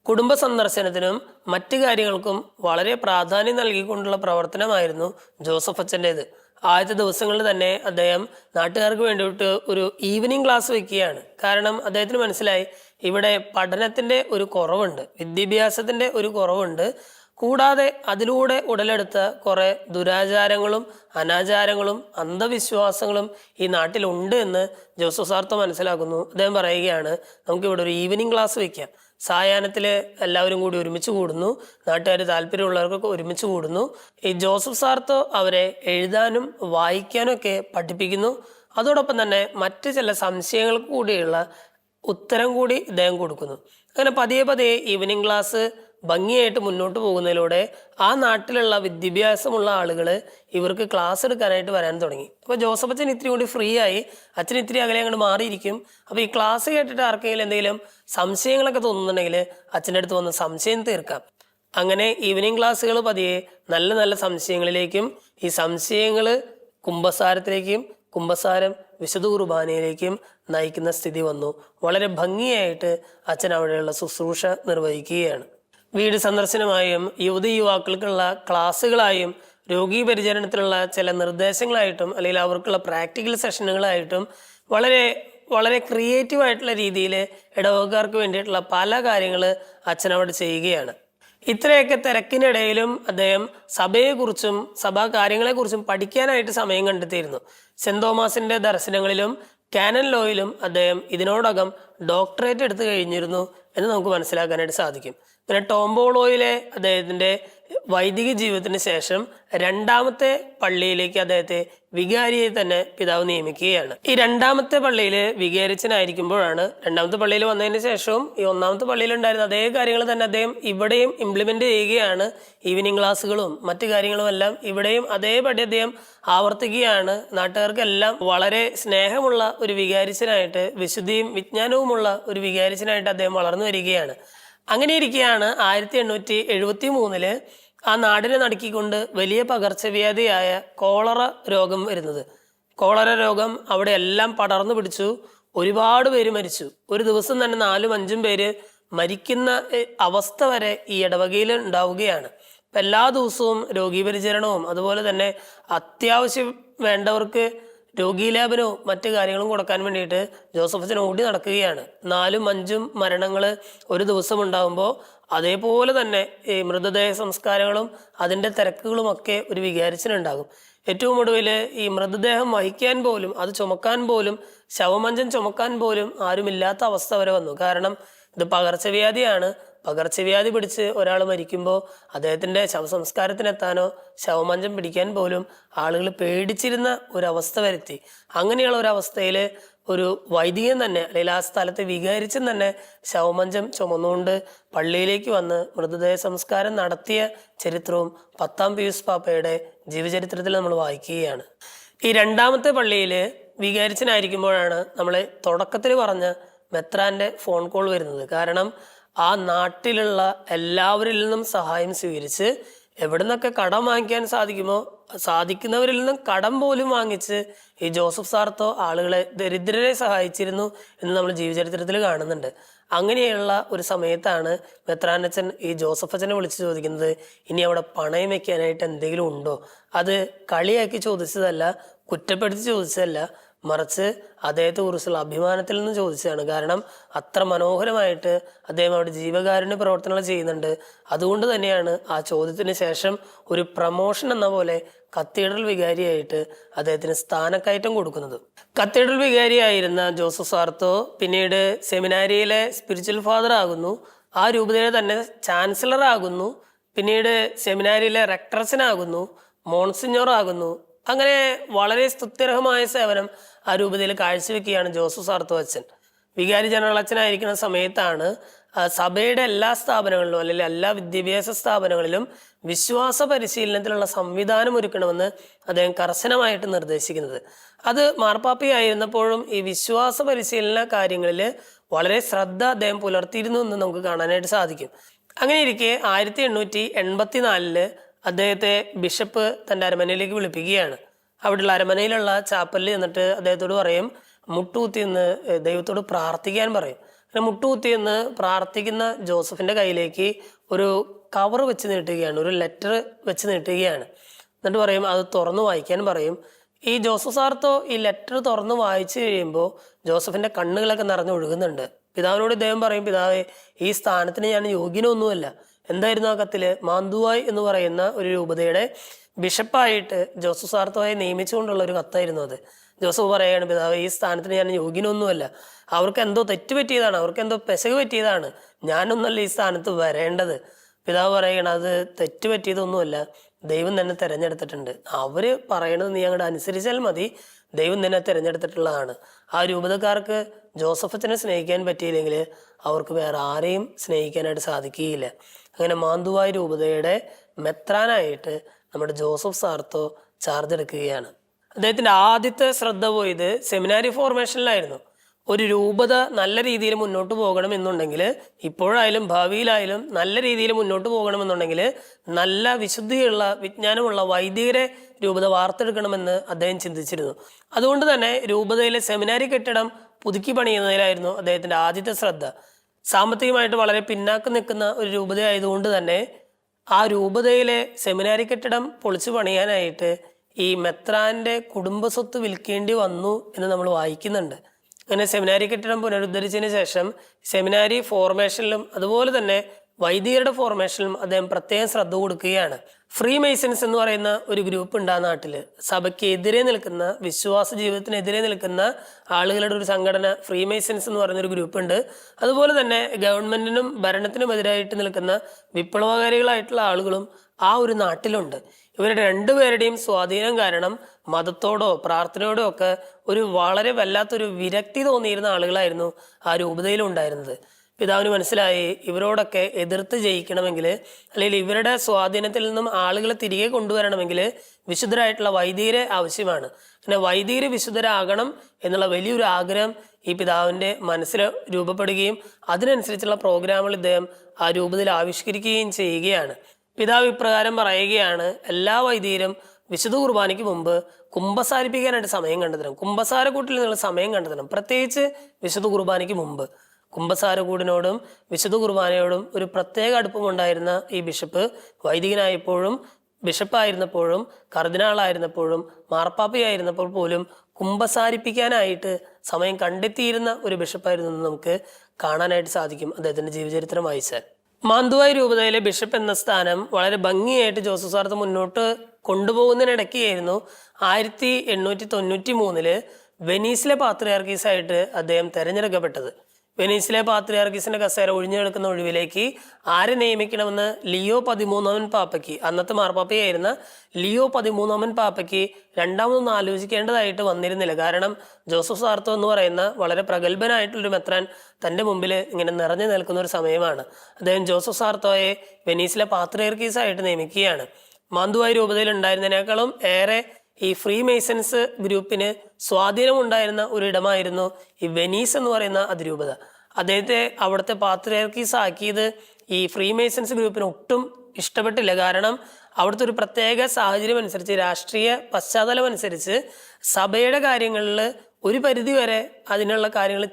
കുടുംബ സന്ദർശനത്തിനും മറ്റു കാര്യങ്ങൾക്കും വളരെ പ്രാധാന്യം നൽകിക്കൊണ്ടുള്ള പ്രവർത്തനമായിരുന്നു ജോസഫ് അച്ഛന്റേത്. ആദ്യത്തെ ദിവസങ്ങളിൽ തന്നെ അദ്ദേഹം നാട്ടുകാർക്ക് വേണ്ടിയിട്ട് ഒരു ഈവനിങ് ക്ലാസ് വയ്ക്കുകയാണ് കാരണം അദ്ദേഹത്തിന് മനസ്സിലായി ഇവിടെ പഠനത്തിന്റെ ഒരു കുറവുണ്ട് വിദ്യാഭ്യാസത്തിന്റെ ഒരു കുറവുണ്ട്. കൂടാതെ അതിലൂടെ ഉടലെടുത്ത കുറേ ദുരാചാരങ്ങളും അനാചാരങ്ങളും അന്ധവിശ്വാസങ്ങളും ഈ നാട്ടിലുണ്ട് എന്ന് ജോസഫ് സാർത്ത മനസ്സിലാക്കുന്നു. അദ്ദേഹം പറയുകയാണ് നമുക്കിവിടെ ഒരു ഈവനിങ് ക്ലാസ് വെക്കാം. സായാഹ്നത്തിൽ എല്ലാവരും കൂടി ഒരുമിച്ച് കൂടുന്നു. നാട്ടുകാർ താല്പര്യമുള്ളവർക്കൊക്കെ ഒരുമിച്ച് കൂടുന്നു. ഈ ജോസഫ് സാർത്തോ അവരെ എഴുതാനും വായിക്കാനും ഒക്കെ പഠിപ്പിക്കുന്നു. അതോടൊപ്പം തന്നെ മറ്റ് ചില സംശയങ്ങൾ കൂടിയുള്ള ഉത്തരം കൂടി ഇദ്ദേഹം കൊടുക്കുന്നു. അങ്ങനെ പതിയെ പതിയെ ഈവനിങ് ക്ലാസ് ഭംഗിയായിട്ട് മുന്നോട്ട് പോകുന്നതിലൂടെ ആ നാട്ടിലുള്ള വിദ്യാഭ്യാസമുള്ള ആളുകൾ ഇവർക്ക് ക്ലാസ് എടുക്കാനായിട്ട് വരാൻ തുടങ്ങി. അപ്പോൾ ജോസഫ് അച്ഛൻ ഇത്തിരി കൂടി ഫ്രീ ആയി. അച്ഛൻ ഇത്തിരി അകലെ അങ്ങോട്ട് മാറിയിരിക്കും. അപ്പോൾ ഈ ക്ലാസ് കേട്ടിട്ട് ആർക്കെങ്കിലും എന്തെങ്കിലും സംശയങ്ങളൊക്കെ തോന്നുന്നുണ്ടെങ്കിൽ അച്ഛന്റെ അടുത്ത് വന്ന് സംശയം തീർക്കാം. അങ്ങനെ ഈവനിങ് ക്ലാസ്സുകൾ പതിയെ നല്ല നല്ല സംശയങ്ങളിലേക്കും ഈ സംശയങ്ങൾ കുംഭസാരത്തിലേക്കും കുംഭസാരം വിശുദ്ധ കുർബാനയിലേക്കും നയിക്കുന്ന സ്ഥിതി വന്നു. വളരെ ഭംഗിയായിട്ട് അച്ഛൻ അവിടെയുള്ള ശുശ്രൂഷ നിർവഹിക്കുകയാണ്. വീട് സന്ദർശനമായും യുവതി യുവാക്കൾക്കുള്ള ക്ലാസ്സുകളായും രോഗീ പരിചരണത്തിലുള്ള ചില നിർദ്ദേശങ്ങളായിട്ടും അല്ലെങ്കിൽ അവർക്കുള്ള പ്രാക്ടിക്കൽ സെഷനുകളായിട്ടും വളരെ വളരെ ക്രിയേറ്റീവ് ആയിട്ടുള്ള രീതിയിൽ ഇടവകക്കാർക്ക് വേണ്ടിയിട്ടുള്ള പല കാര്യങ്ങൾ അച്ഛൻ അവിടെ ചെയ്യുകയാണ്. ഇത്രയൊക്കെ തിരക്കിനിടയിലും അദ്ദേഹം സഭയെക്കുറിച്ചും സഭാ കാര്യങ്ങളെക്കുറിച്ചും പഠിക്കാനായിട്ട് സമയം കണ്ടെത്തിയിരുന്നു. സെന്റ് തോമസിന്റെ ദർശനങ്ങളിലും കാനൻ ലോയിലും അദ്ദേഹം ഇതിനോടകം ഡോക്ടറേറ്റ് എടുത്തു കഴിഞ്ഞിരുന്നു എന്ന് നമുക്ക് മനസ്സിലാക്കാനായിട്ട് സാധിക്കും. പിന്നെ ടോംബോളോയിലെ അദ്ദേഹത്തിന്റെ വൈദിക ജീവിതത്തിന് ശേഷം രണ്ടാമത്തെ പള്ളിയിലേക്ക് അദ്ദേഹത്തെ വികാരിയെ തന്നെ പിതാവ് നിയമിക്കുകയാണ്. ഈ രണ്ടാമത്തെ പള്ളിയിൽ വികാരിച്ചനായിരിക്കുമ്പോഴാണ് രണ്ടാമത്തെ പള്ളിയിൽ വന്നതിന് ശേഷവും ഈ ഒന്നാമത്തെ പള്ളിയിലുണ്ടായിരുന്ന അതേ കാര്യങ്ങൾ തന്നെ അദ്ദേഹം ഇവിടെയും ഇംപ്ലിമെന്റ് ചെയ്യുകയാണ്. ഈവനിങ് ക്ലാസ്സുകളും മറ്റു കാര്യങ്ങളും എല്ലാം ഇവിടെയും അതേപടി അദ്ദേഹം ആവർത്തിക്കുകയാണ്. നാട്ടുകാർക്കെല്ലാം വളരെ സ്നേഹമുള്ള ഒരു വികാരിച്ചനായിട്ട് വിശുദ്ധിയും വിജ്ഞാനവുമുള്ള ഒരു വികാരിച്ചനായിട്ട് അദ്ദേഹം വളർന്നു വരികയാണ്. അങ്ങനെ ഇരിക്കെയാണ് ആയിരത്തി എണ്ണൂറ്റി എഴുപത്തി മൂന്നിൽ ആ നാടിനെ നടുക്കിക്കൊണ്ട് വലിയ പകർച്ചവ്യാധിയായ കോളറ രോഗം വരുന്നത്. കോളറ രോഗം അവിടെ എല്ലാം പടർന്നു പിടിച്ചു. ഒരുപാട് പേര് മരിച്ചു. ഒരു ദിവസം തന്നെ നാലും അഞ്ചും പേര് മരിക്കുന്ന അവസ്ഥ വരെ ഈ ഇടവകയിൽ ഉണ്ടാവുകയാണ്. എല്ലാ ദിവസവും രോഗീപരിചരണവും അതുപോലെ തന്നെ അത്യാവശ്യം വേണ്ടവർക്ക് രോഗീലേപനവും മറ്റു കാര്യങ്ങളും കൊടുക്കാൻ വേണ്ടിയിട്ട് ജോസഫ് അച്ഛൻ ഓടി നടക്കുകയാണ്. നാലും അഞ്ചും മരണങ്ങൾ ഒരു ദിവസം ഉണ്ടാകുമ്പോൾ അതേപോലെ തന്നെ ഈ മൃതദേഹ സംസ്കാരങ്ങളും അതിന്റെ തിരക്കുകളും ഒക്കെ ഒരു വികാരിച്ചിനുണ്ടാകും. ഏറ്റവും ഒടുവിൽ ഈ മൃതദേഹം വഹിക്കാൻ പോലും അത് ചുമക്കാൻ പോലും ശവമഞ്ചം ചുമക്കാൻ പോലും ആരുമില്ലാത്ത അവസ്ഥ വരെ വന്നു. കാരണം ഇത് പകർച്ചവ്യാധിയാണ്. പകർച്ചവ്യാധി പിടിച്ച് ഒരാൾ മരിക്കുമ്പോൾ അദ്ദേഹത്തിന്റെ ശവസംസ്കാരത്തിനെത്താനോ ശവമഞ്ചം പിടിക്കാൻ പോലും ആളുകൾ പേടിച്ചിരുന്ന ഒരവസ്ഥ വരുത്തി. അങ്ങനെയുള്ള ഒരവസ്ഥയിൽ ഒരു വൈദികൻ തന്നെ അല്ലെങ്കിൽ ആ സ്ഥലത്ത് വികാരിച്ചും തന്നെ ശവമഞ്ചം ചുമന്നുകൊണ്ട് പള്ളിയിലേക്ക് വന്ന് മൃതദേഹ സംസ്കാരം നടത്തിയ ചരിത്രവും പത്താം പിയൂസ് പാപ്പയുടെ ജീവചരിത്രത്തിൽ നമ്മൾ വായിക്കുകയാണ്. ഈ രണ്ടാമത്തെ പള്ളിയിൽ വികാരിച്ചനായിരിക്കുമ്പോഴാണ് നമ്മൾ തുടക്കത്തിൽ പറഞ്ഞ മെത്രാന്റെ ഫോൺ കോൾ വരുന്നത്. കാരണം ആ നാട്ടിലുള്ള എല്ലാവരിൽ നിന്നും സഹായം സ്വീകരിച്ച് എവിടെ നിന്നൊക്കെ കടം വാങ്ങിക്കാൻ സാധിക്കുമോ സാധിക്കുന്നവരിൽ നിന്നും കടം പോലും വാങ്ങിച്ച് ഈ ജോസഫ് സാർത്തോ ആളുകളെ ദരിദ്രരെ സഹായിച്ചിരുന്നു എന്ന് നമ്മൾ ജീവചരിത്രത്തിൽ കാണുന്നുണ്ട്. അങ്ങനെയുള്ള ഒരു സമയത്താണ് മെത്രാനച്ചൻ ഈ ജോസഫ് അച്ഛനെ വിളിച്ച് ചോദിക്കുന്നത് ഇനി അവിടെ പണയം വെക്കാനായിട്ട് എന്തെങ്കിലും ഉണ്ടോ? അത് കളിയാക്കി ചോദിച്ചതല്ല കുറ്റപ്പെടുത്തി ചോദിച്ചതല്ല മറിച്ച് അദ്ദേഹത്തെ കുറിച്ചുള്ള അഭിമാനത്തിൽ നിന്ന് ചോദിച്ചതാണ്. കാരണം അത്ര മനോഹരമായിട്ട് അദ്ദേഹം അവിടെ ജീവകാരുണ്യ പ്രവർത്തനങ്ങൾ ചെയ്യുന്നുണ്ട്. അതുകൊണ്ട് തന്നെയാണ് ആ ചോദ്യത്തിന് ശേഷം ഒരു പ്രമോഷൻ എന്ന പോലെ കത്തീഡ്രൽ വികാരിയായിട്ട് അദ്ദേഹത്തിന് സ്ഥാനക്കയറ്റം കൊടുക്കുന്നത്. കത്തീഡ്രൽ വികാരിയായിരുന്ന ജോസഫ് സാർത്തോ പിന്നീട് സെമിനാരിയിലെ സ്പിരിച്വൽ ഫാദർ ആകുന്നു. ആ രൂപതയിലെ തന്നെ ചാൻസലർ ആകുന്നു. പിന്നീട് സെമിനാരിയിലെ റെക്ടർസിനാകുന്നു മോൺസിഞ്ഞോർ ആകുന്നു. അങ്ങനെ വളരെ സ്തുത്യർഹമായ സേവനം ആ രൂപതയിൽ കാഴ്ചവെക്കുകയാണ് ജോസഫ് സാർത്തോ അച്ഛൻ. വികാരി ജനറൽ അച്ഛനായിരിക്കുന്ന സമയത്താണ് സഭയുടെ എല്ലാ സ്ഥാപനങ്ങളിലും അല്ലെങ്കിൽ എല്ലാ വിദ്യാഭ്യാസ സ്ഥാപനങ്ങളിലും വിശ്വാസ പരിശീലനത്തിലുള്ള സംവിധാനം ഒരുക്കണമെന്ന് അദ്ദേഹം കർശനമായിട്ട് നിർദ്ദേശിക്കുന്നത്. അത് മാർപ്പാപ്പയായിരുന്നപ്പോഴും ഈ വിശ്വാസ പരിശീലന കാര്യങ്ങളിൽ വളരെ ശ്രദ്ധ അദ്ദേഹം പുലർത്തിയിരുന്നു എന്ന് നമുക്ക് കാണാനായിട്ട് സാധിക്കും. അങ്ങനെ ഇരിക്കെ ആയിരത്തി എണ്ണൂറ്റി എൺപത്തിനാലിൽ അദ്ദേഹത്തെ ബിഷപ്പ് തന്റെ അരമനയിലേക്ക് വിളിപ്പിക്കുകയാണ്. അവിടെയുള്ള അരമനയിലുള്ള ചാപ്പലിൽ എന്നിട്ട് അദ്ദേഹത്തോട് പറയും മുട്ടുകുത്തി എന്ന് ദൈവത്തോട് പ്രാർത്ഥിക്കാൻ പറയും. അങ്ങനെ മുട്ടുകുത്തി എന്ന് പ്രാർത്ഥിക്കുന്ന ജോസഫിന്റെ കയ്യിലേക്ക് ഒരു കവർ വെച്ച് നീട്ടുകയാണ് ഒരു ലെറ്റർ വെച്ച് നീട്ടുകയാണ്. എന്നിട്ട് പറയും അത് തുറന്നു വായിക്കാൻ പറയും. ഈ ജോസഫ് സാർത്തോ ഈ ലെറ്റർ തുറന്ന് വായിച്ചു കഴിയുമ്പോൾ ജോസഫിന്റെ കണ്ണുകളൊക്കെ നിറഞ്ഞൊഴുകുന്നുണ്ട് പിതാവിനോട് ഇദ്ദേഹം പറയും പിതാവേ ഈ സ്ഥാനത്തിന് ഞാൻ യോഗ്യനൊന്നുമല്ല. എന്തായിരുന്നു ആ കത്തിൽ? മാന്തുവായ് എന്ന് പറയുന്ന ഒരു രൂപതയുടെ ബിഷപ്പായിട്ട് ജോസഫ് സാർത്തോയെ നിയമിച്ചുകൊണ്ടുള്ള ഒരു കത്തായിരുന്നു അത്. ജോസഫ് പറയുകയാണ് പിതാവ് ഈ സ്ഥാനത്തിന് ഞാൻ യോഗ്യനൊന്നുമല്ല. അവർക്ക് എന്തോ തെറ്റ് പറ്റിയതാണ് അവർക്ക് എന്തോ പെശക് പറ്റിയതാണ്. ഞാനൊന്നല്ല ഈ സ്ഥാനത്ത് വരേണ്ടത്. പിതാവ് പറയുകയാണ് അത് തെറ്റ് പറ്റിയതൊന്നുമല്ല ദൈവം തന്നെ തിരഞ്ഞെടുത്തിട്ടുണ്ട്. അവർ പറയണത് നീ അങ്ങോട്ട് അനുസരിച്ചാൽ മതി. ദൈവം തന്നെ തിരഞ്ഞെടുത്തിട്ടുള്ളതാണ്. ആ രൂപതക്കാർക്ക് ജോസഫത്തിനെ സ്നേഹിക്കാൻ പറ്റിയില്ലെങ്കിൽ അവർക്ക് വേറെ ആരെയും സ്നേഹിക്കാനായിട്ട് സാധിക്കുകയില്ല. അങ്ങനെ മാന്തുവായ രൂപതയുടെ മെത്രാനായിട്ട് നമ്മുടെ ജോസഫ് സാർത്തോ ചാർജ് എടുക്കുകയാണ്. അദ്ദേഹത്തിന്റെ ആദ്യത്തെ ശ്രദ്ധ പോയത് സെമിനാരി ഫോർമേഷനിലായിരുന്നു ഒരു രൂപത നല്ല രീതിയിൽ മുന്നോട്ട് പോകണം എന്നുണ്ടെങ്കിൽ ഇപ്പോഴായാലും ഭാവിയിലായാലും നല്ല രീതിയിൽ മുന്നോട്ട് പോകണം പോകണമെന്നുണ്ടെങ്കിൽ നല്ല വിശുദ്ധിയുള്ള വിജ്ഞാനമുള്ള വൈദികരെ രൂപത വാർത്തെടുക്കണമെന്ന് അദ്ദേഹം ചിന്തിച്ചിരുന്നു. അതുകൊണ്ട് തന്നെ രൂപതയിലെ സെമിനാരി കെട്ടിടം പുതുക്കി പണിയുന്നതിലായിരുന്നു അദ്ദേഹത്തിന്റെ ആദ്യത്തെ ശ്രദ്ധ. സാമ്പത്തികമായിട്ട് വളരെ പിന്നാക്കം നിൽക്കുന്ന ഒരു രൂപതയായതുകൊണ്ട് തന്നെ ആ രൂപതയിലെ സെമിനാരി കെട്ടിടം പൊളിച്ചു പണിയാനായിട്ട് ഈ മെത്രാന്റെ കുടുംബസ്വത്ത് വിൽക്കേണ്ടി വന്നു എന്ന് നമ്മൾ വായിക്കുന്നുണ്ട്. അങ്ങനെ സെമിനാരി കെട്ടിടം പുനരുദ്ധരിച്ചതിന് ശേഷം സെമിനാരി ഫോർമേഷനിലും അതുപോലെ തന്നെ വൈദികരുടെ ഫോർമേഷനിലും അദ്ദേഹം പ്രത്യേകം ശ്രദ്ധ കൊടുക്കുകയാണ്. ഫ്രീ മൈസൻസ് എന്ന് പറയുന്ന ഒരു ഗ്രൂപ്പ് ഉണ്ട് ആ നാട്ടിൽ സഭയ്ക്ക് എതിരെ നിൽക്കുന്ന വിശ്വാസ ജീവിതത്തിനെതിരെ നിൽക്കുന്ന ആളുകളുടെ ഒരു സംഘടന ഫ്രീ മൈസൻസ് എന്ന് പറയുന്ന ഒരു ഗ്രൂപ്പ് ഉണ്ട്. അതുപോലെ തന്നെ ഗവൺമെന്റിനും ഭരണത്തിനും എതിരായിട്ട് നിൽക്കുന്ന വിപ്ലവകാരികളായിട്ടുള്ള ആളുകളും ആ ഒരു നാട്ടിലുണ്ട്. ഇവരുടെ രണ്ടുപേരുടെയും സ്വാധീനം കാരണം മതത്തോടോ പ്രാർത്ഥനയോടോ ഒക്കെ ഒരു വളരെ വല്ലാത്തൊരു വിരക്തി തോന്നിയിരുന്ന ആളുകളായിരുന്നു ആ രൂപതയിൽ ഉണ്ടായിരുന്നത് പിതാവിന് മനസ്സിലായി ഇവരോടൊക്കെ എതിർത്ത് ജയിക്കണമെങ്കിൽ അല്ലെങ്കിൽ ഇവരുടെ സ്വാധീനത്തിൽ നിന്നും ആളുകളെ തിരികെ കൊണ്ടുവരണമെങ്കിൽ വിശുദ്ധരായിട്ടുള്ള വൈദികരെ ആവശ്യമാണ്. പിന്നെ വൈദികര് വിശുദ്ധരാകണം എന്നുള്ള വലിയൊരു ആഗ്രഹം ഈ പിതാവിന്റെ മനസ്സിൽ രൂപപ്പെടുകയും അതിനനുസരിച്ചുള്ള പ്രോഗ്രാമുകൾ ഇദ്ദേഹം ആ രൂപത്തിൽ ആവിഷ്കരിക്കുകയും ചെയ്യുകയാണ്. പിതാവ് ഇപ്രകാരം പറയുകയാണ് എല്ലാ വൈദികരും വിശുദ്ധ കുർബാനയ്ക്ക് മുമ്പ് കുംഭസാരിപ്പിക്കാനായിട്ട് സമയം കണ്ടെത്തണം. കുംഭസാരക്കൂട്ടിൽ നിന്നുള്ള സമയം കണ്ടെത്തണം. പ്രത്യേകിച്ച് വിശുദ്ധ കുർബാനയ്ക്ക് മുമ്പ്. കുംഭസാരക്കൂടിനോടും വിശുദ്ധ കുർബാനയോടും ഒരു പ്രത്യേക അടുപ്പമുണ്ടായിരുന്ന ഈ ബിഷപ്പ് വൈദികനായപ്പോഴും ബിഷപ്പായിരുന്നപ്പോഴും കർദിനാളായിരുന്നപ്പോഴും മാർപ്പാപ്പയായിരുന്നപ്പോൾ പോലും കുംഭസാരിപ്പിക്കാനായിട്ട് സമയം കണ്ടെത്തിയിരുന്ന ഒരു ബിഷപ്പായിരുന്നു എന്ന് നമുക്ക് കാണാനായിട്ട് സാധിക്കും. അദ്ദേഹത്തിന്റെ ജീവചരിത്രം വായിച്ചാൽ. മാന്തുവായി രൂപതയിലെ ബിഷപ്പ് എന്ന സ്ഥാനം വളരെ ഭംഗിയായിട്ട് ജോസഫ് സാർത്ത് മുന്നോട്ട് കൊണ്ടുപോകുന്നതിനിടയ്ക്കായിരുന്നു ആയിരത്തി എണ്ണൂറ്റി തൊണ്ണൂറ്റി മൂന്നിൽ വെനീസിലെ പാത്രിയാർക്കീസായിട്ട് അദ്ദേഹം തെരഞ്ഞെടുക്കപ്പെട്ടത്. വെനീസിലെ പാത്രിയാർഗീസിന്റെ കസേര ഒഴിഞ്ഞെടുക്കുന്ന ഒഴിവിലേക്ക് ആരെ നിയമിക്കണമെന്ന് ലിയോ പതിമൂന്നാമൻ പാപ്പയ്ക്ക്? അന്നത്തെ മാർപ്പാപ്പയായിരുന്ന ലിയോ പതിമൂന്നാമൻ പാപ്പയ്ക്ക് രണ്ടാമതൊന്നും ആലോചിക്കേണ്ടതായിട്ട് വന്നിരുന്നില്ല. കാരണം ജോസഫ് സാർത്തോ എന്ന് പറയുന്ന വളരെ പ്രഗത്ഭനായിട്ടുള്ളൊരു മെത്രാൻ തന്റെ മുമ്പിൽ ഇങ്ങനെ നിറഞ്ഞു നിൽക്കുന്ന ഒരു സമയമാണ്. അദ്ദേഹം ജോസഫ് സാർത്തോയെ വെനീസിലെ പാത്രിയർക്കീസായിട്ട് നിയമിക്കുകയാണ്. മാന്തുവായി രൂപതയിൽ ഉണ്ടായിരുന്നതിനേക്കാളും ഏറെ ഈ ഫ്രീ മെയ്സൺസ് ഗ്രൂപ്പിന് സ്വാധീനമുണ്ടായിരുന്ന ഒരിടമായിരുന്നു ഈ വെനീസ് എന്ന് പറയുന്ന അതിരൂപത. അദ്ദേഹത്തെ അവിടുത്തെ പാത്രിയർക്കീസ് ആക്കിയത് ഈ ഫ്രീ മെയ്സൺസ് ഗ്രൂപ്പിന് ഒട്ടും ഇഷ്ടപ്പെട്ടില്ല. കാരണം അവിടുത്തെ ഒരു പ്രത്യേക സാഹചര്യം അനുസരിച്ച് രാഷ്ട്രീയ പശ്ചാത്തലം അനുസരിച്ച് സഭയുടെ കാര്യങ്ങളിൽ ഒരു പരിധി വരെ അതിനുള്ള കാര്യങ്ങൾ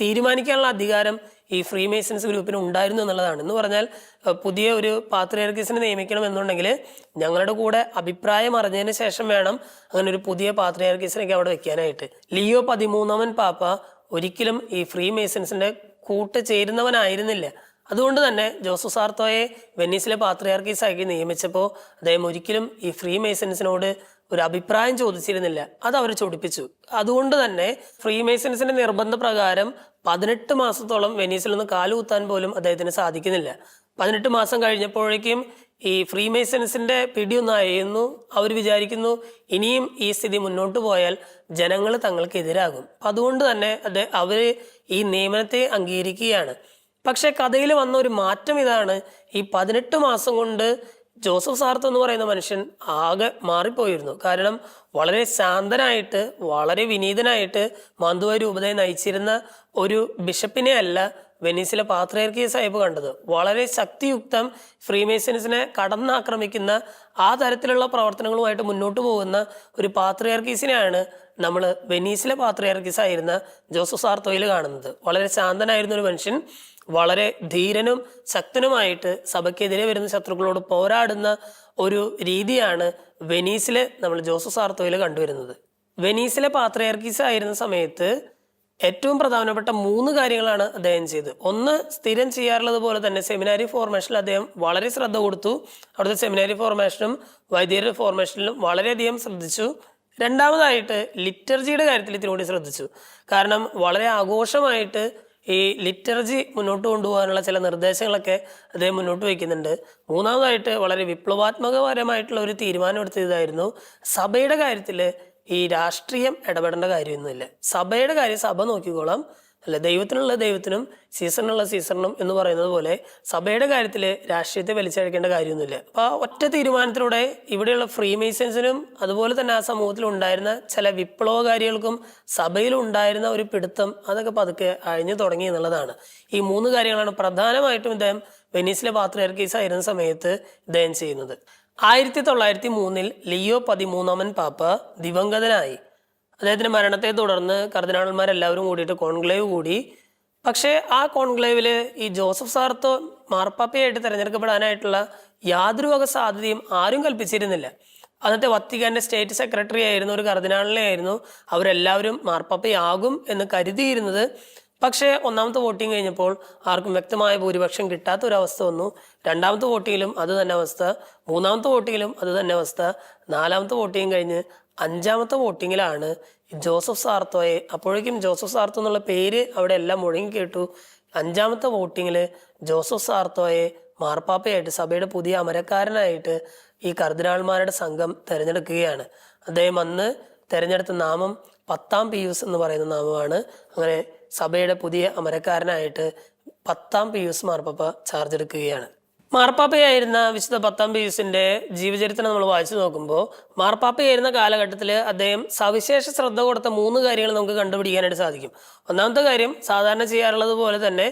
തീരുമാനിക്കാനുള്ള അധികാരം ഈ ഫ്രീ മേസൺസ് ഗ്രൂപ്പിന് ഉണ്ടായിരുന്നു എന്നുള്ളതാണ്. എന്ന് പറഞ്ഞാൽ പുതിയ ഒരു പാത്രിയർക്കീസിനെ നിയമിക്കണം എന്നുണ്ടെങ്കിൽ ഞങ്ങളുടെ കൂടെ അഭിപ്രായം അറിഞ്ഞതിന് ശേഷം വേണം അങ്ങനെ ഒരു പുതിയ പാത്രിയർക്കീസിനൊക്കെ അവിടെ വെക്കാനായിട്ട്. ലിയോ പതിമൂന്നാമൻ പാപ്പ ഒരിക്കലും ഈ ഫ്രീ മേസൺസിന്റെ കൂട്ട് ചേരുന്നവനായിരുന്നില്ല. അതുകൊണ്ട് തന്നെ ജോസഫ് സാർത്തോയെ വെന്നീസിലെ പാത്രിയാർക്കീസാക്കി നിയമിച്ചപ്പോൾ അദ്ദേഹം ഒരിക്കലും ഈ ഫ്രീ മേസൻസിനോട് ഒരു അഭിപ്രായം ചോദിച്ചിരുന്നില്ല. അത് അവർ ചൊടിപ്പിച്ചു. അതുകൊണ്ട് തന്നെ ഫ്രീ മേസൻസിന്റെ നിർബന്ധ പ്രകാരം പതിനെട്ട് മാസത്തോളം വെനീസിൽ നിന്ന് കാലുകുത്താൻ പോലും അദ്ദേഹത്തിന് സാധിക്കുന്നില്ല. പതിനെട്ട് മാസം കഴിഞ്ഞപ്പോഴേക്കും ഈ ഫ്രീ പിടിയൊന്നായിരുന്നു അവർ വിചാരിക്കുന്നു ഇനിയും ഈ സ്ഥിതി മുന്നോട്ട് പോയാൽ ജനങ്ങൾ തങ്ങൾക്ക് എതിരാകും അതുകൊണ്ട് തന്നെ അത് അവർ ഈ നിയമനത്തെ അംഗീകരിക്കുകയാണ്. പക്ഷെ കഥയിൽ വന്ന ഒരു മാറ്റം ഇതാണ്. ഈ പതിനെട്ട് മാസം കൊണ്ട് ജോസഫ് സാർത്ത് എന്ന് പറയുന്ന മനുഷ്യൻ ആകെ മാറിപ്പോയിരുന്നു. കാരണം വളരെ ശാന്തനായിട്ട് വളരെ വിനീതനായിട്ട് മാന്തുവ രൂപതയെ നയിച്ചിരുന്ന ഒരു ബിഷപ്പിനെ അല്ല വെനീസിലെ പാത്രയർക്കിയ സാഹിബ് കണ്ടത്. വളരെ ശക്തിയുക്തം ഫ്രീമേസൻസിനെ കടന്നാക്രമിക്കുന്ന ആ തരത്തിലുള്ള പ്രവർത്തനങ്ങളുമായിട്ട് മുന്നോട്ട് പോകുന്ന ഒരു പാത്രയർക്കീസിനെയാണ് നമ്മൾ വെനീസിലെ പാത്രയർക്കീസായിരുന്ന ജോസഫ് സാർത്തോയിൽ കാണുന്നത്. വളരെ ശാന്തനായിരുന്ന ഒരു മനുഷ്യൻ വളരെ ധീരനും ശക്തനുമായിട്ട് സഭയ്ക്കെതിരെ വരുന്ന ശത്രുക്കളോട് പോരാടുന്ന ഒരു രീതിയാണ് വെനീസിലെ നമ്മൾ ജോസഫ് സാർത്തോയിൽ കണ്ടുവരുന്നത്. വെനീസിലെ പാത്രയർക്കീസ് ആയിരുന്ന സമയത്ത് ഏറ്റവും പ്രധാനപ്പെട്ട മൂന്ന് കാര്യങ്ങളാണ് അദ്ദേഹം ചെയ്തത്. ഒന്ന് സ്ഥിരം ചെയ്യാറുള്ളത് പോലെ തന്നെ സെമിനാരി ഫോർമേഷനിൽ അദ്ദേഹം വളരെ ശ്രദ്ധ കൊടുത്തു. അവിടുത്തെ സെമിനാരി ഫോർമേഷനും വൈദ്യരുടെ ഫോർമേഷനിലും വളരെയധികം ശ്രദ്ധിച്ചു. രണ്ടാമതായിട്ട് ലിറ്റർജിയുടെ കാര്യത്തിൽ ഇതിനോട് ശ്രദ്ധിച്ചു. കാരണം വളരെ ആഘോഷമായിട്ട് ഈ ലിറ്റർജി മുന്നോട്ട് കൊണ്ടുപോകാനുള്ള ചില നിർദ്ദേശങ്ങളൊക്കെ അദ്ദേഹം മുന്നോട്ട് വയ്ക്കുന്നുണ്ട്. മൂന്നാമതായിട്ട് വളരെ വിപ്ലവാത്മകപരമായിട്ടുള്ള ഒരു തീരുമാനം എടുത്തതായിരുന്നു സഭയുടെ കാര്യത്തിൽ ഈ രാഷ്ട്രീയം ഇടപെടേണ്ട കാര്യമൊന്നുമില്ല. സഭയുടെ കാര്യം സഭ നോക്കിക്കോളാം. അല്ല? ദൈവത്തിനുള്ള ദൈവത്തിനും സീസണിനുള്ള സീസണിനും എന്ന് പറയുന്നത് പോലെ സഭയുടെ കാര്യത്തിൽ രാഷ്ട്രീയത്തെ വലിച്ചഴിക്കേണ്ട കാര്യമൊന്നുമില്ല. അപ്പോൾ ഒറ്റ തീരുമാനത്തിലൂടെ ഇവിടെയുള്ള ഫ്രീ മേസൻസിനും അതുപോലെ തന്നെ ആ സമൂഹത്തിൽ ഉണ്ടായിരുന്ന ചില വിപ്ലവകാരികൾക്കും സഭയിൽ ഉണ്ടായിരുന്ന ഒരു പിടുത്തം അതൊക്കെ പതുക്കെ അഴിഞ്ഞു തുടങ്ങി എന്നുള്ളതാണ്. ഈ മൂന്ന് കാര്യങ്ങളാണ് പ്രധാനമായിട്ടും ഇദ്ദേഹം വെനീസിലെ പാത്രയർക്കീസ് ആയിരുന്ന സമയത്ത് ഇദ്ദേഹം ചെയ്യുന്നത്. ആയിരത്തി തൊള്ളായിരത്തി മൂന്നിൽ ലിയോ പതിമൂന്നാമൻ പാപ്പ ദിവംഗതനായി. അദ്ദേഹത്തിന്റെ മരണത്തെ തുടർന്ന് കർദിനാളന്മാരെല്ലാവരും കൂടിയിട്ട് കോൺക്ലേവ് കൂടി. പക്ഷേ ആ കോൺക്ലേവിൽ ഈ ജോസഫ് സാർത്തോ മാർപ്പാപ്പയായിട്ട് തിരഞ്ഞെടുക്കപ്പെടാനായിട്ടുള്ള യാതൊരു വക സാധ്യതയും ആരും കൽപ്പിച്ചിരുന്നില്ല. അന്നത്തെ വത്തിക്കാന്റെ സ്റ്റേറ്റ് സെക്രട്ടറി ആയിരുന്നു ഒരു കർദിനാളിനെ ആയിരുന്നു അവരെല്ലാവരും മാർപ്പാപ്പയാകും എന്ന് കരുതിയിരുന്നത്. പക്ഷേ ഒന്നാമത്തെ വോട്ടിംഗ് കഴിഞ്ഞപ്പോൾ ആർക്കും വ്യക്തമായ ഭൂരിപക്ഷം കിട്ടാത്ത ഒരു അവസ്ഥ വന്നു. രണ്ടാമത്തെ വോട്ടിങ്ങിലും അത് തന്നെ അവസ്ഥ. മൂന്നാമത്തെ വോട്ടിങ്ങിലും അത് തന്നെ അവസ്ഥ. നാലാമത്തെ വോട്ടിംഗ് കഴിഞ്ഞ് അഞ്ചാമത്തെ വോട്ടിങ്ങിലാണ് ജോസഫ് സാർത്തോയെ. അപ്പോഴേക്കും ജോസഫ് സാർത്തോ എന്നുള്ള പേര് അവിടെ എല്ലാം മുഴങ്ങി കേട്ടു. അഞ്ചാമത്തെ വോട്ടിങ്ങിൽ ജോസഫ് സാർത്തോയെ മാർപ്പാപ്പയായിട്ട് സഭയുടെ പുതിയ അമരക്കാരനായിട്ട് ഈ കർദിനാൾമാരുടെ സംഘം തിരഞ്ഞെടുക്കുകയാണ്. അദ്ദേഹം അന്ന് തിരഞ്ഞെടുത്ത നാമം പത്താം പിയൂസ് എന്ന് പറയുന്ന നാമമാണ്. അങ്ങനെ സഭയുടെ പുതിയ അമരക്കാരനായിട്ട് പത്താം പിയൂസ് മാർപ്പാപ്പ ചാർജ് എടുക്കുകയാണ്. മാർപ്പാപ്പയായിരുന്ന വിശുദ്ധ പത്താം പീസിന്റെ ജീവചരിത്രം നമ്മൾ വായിച്ചു നോക്കുമ്പോൾ മാർപ്പാപ്പയായിരുന്ന കാലഘട്ടത്തിൽ അദ്ദേഹം സവിശേഷ ശ്രദ്ധ കൊടുത്ത മൂന്ന് കാര്യങ്ങൾ നമുക്ക് കണ്ടുപിടിക്കാനായിട്ട് സാധിക്കും. ഒന്നാമത്തെ കാര്യം സാധാരണ ചെയ്യാറുള്ളത് പോലെ തന്നെ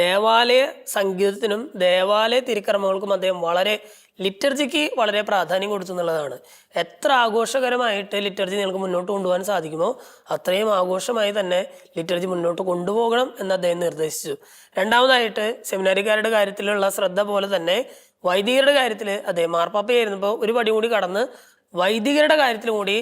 ദേവാലയ സംഗീതത്തിനും ദേവാലയ തിരുക്കർമ്മങ്ങൾക്കും അദ്ദേഹം വളരെ ലിറ്റർജിക്ക് വളരെ പ്രാധാന്യം കൊടുത്തു എന്നുള്ളതാണ് എത്ര ആഘോഷകരമായിട്ട് ലിറ്റർജി നിങ്ങൾക്ക് മുന്നോട്ട് കൊണ്ടുപോകാൻ സാധിക്കുമോ അത്രയും ആഘോഷമായി തന്നെ ലിറ്റർജി മുന്നോട്ട് കൊണ്ടുപോകണം എന്ന് അദ്ദേഹം നിർദ്ദേശിച്ചു. രണ്ടാമതായിട്ട് സെമിനാരിക്കാരുടെ കാര്യത്തിലുള്ള ശ്രദ്ധ പോലെ തന്നെ വൈദികരുടെ കാര്യത്തിൽ അദ്ദേഹം മാർപ്പാപ്പയായിരുന്നപ്പോൾ ഒരു പടി കൂടി കടന്ന് വൈദികരുടെ കാര്യത്തിലും കൂടി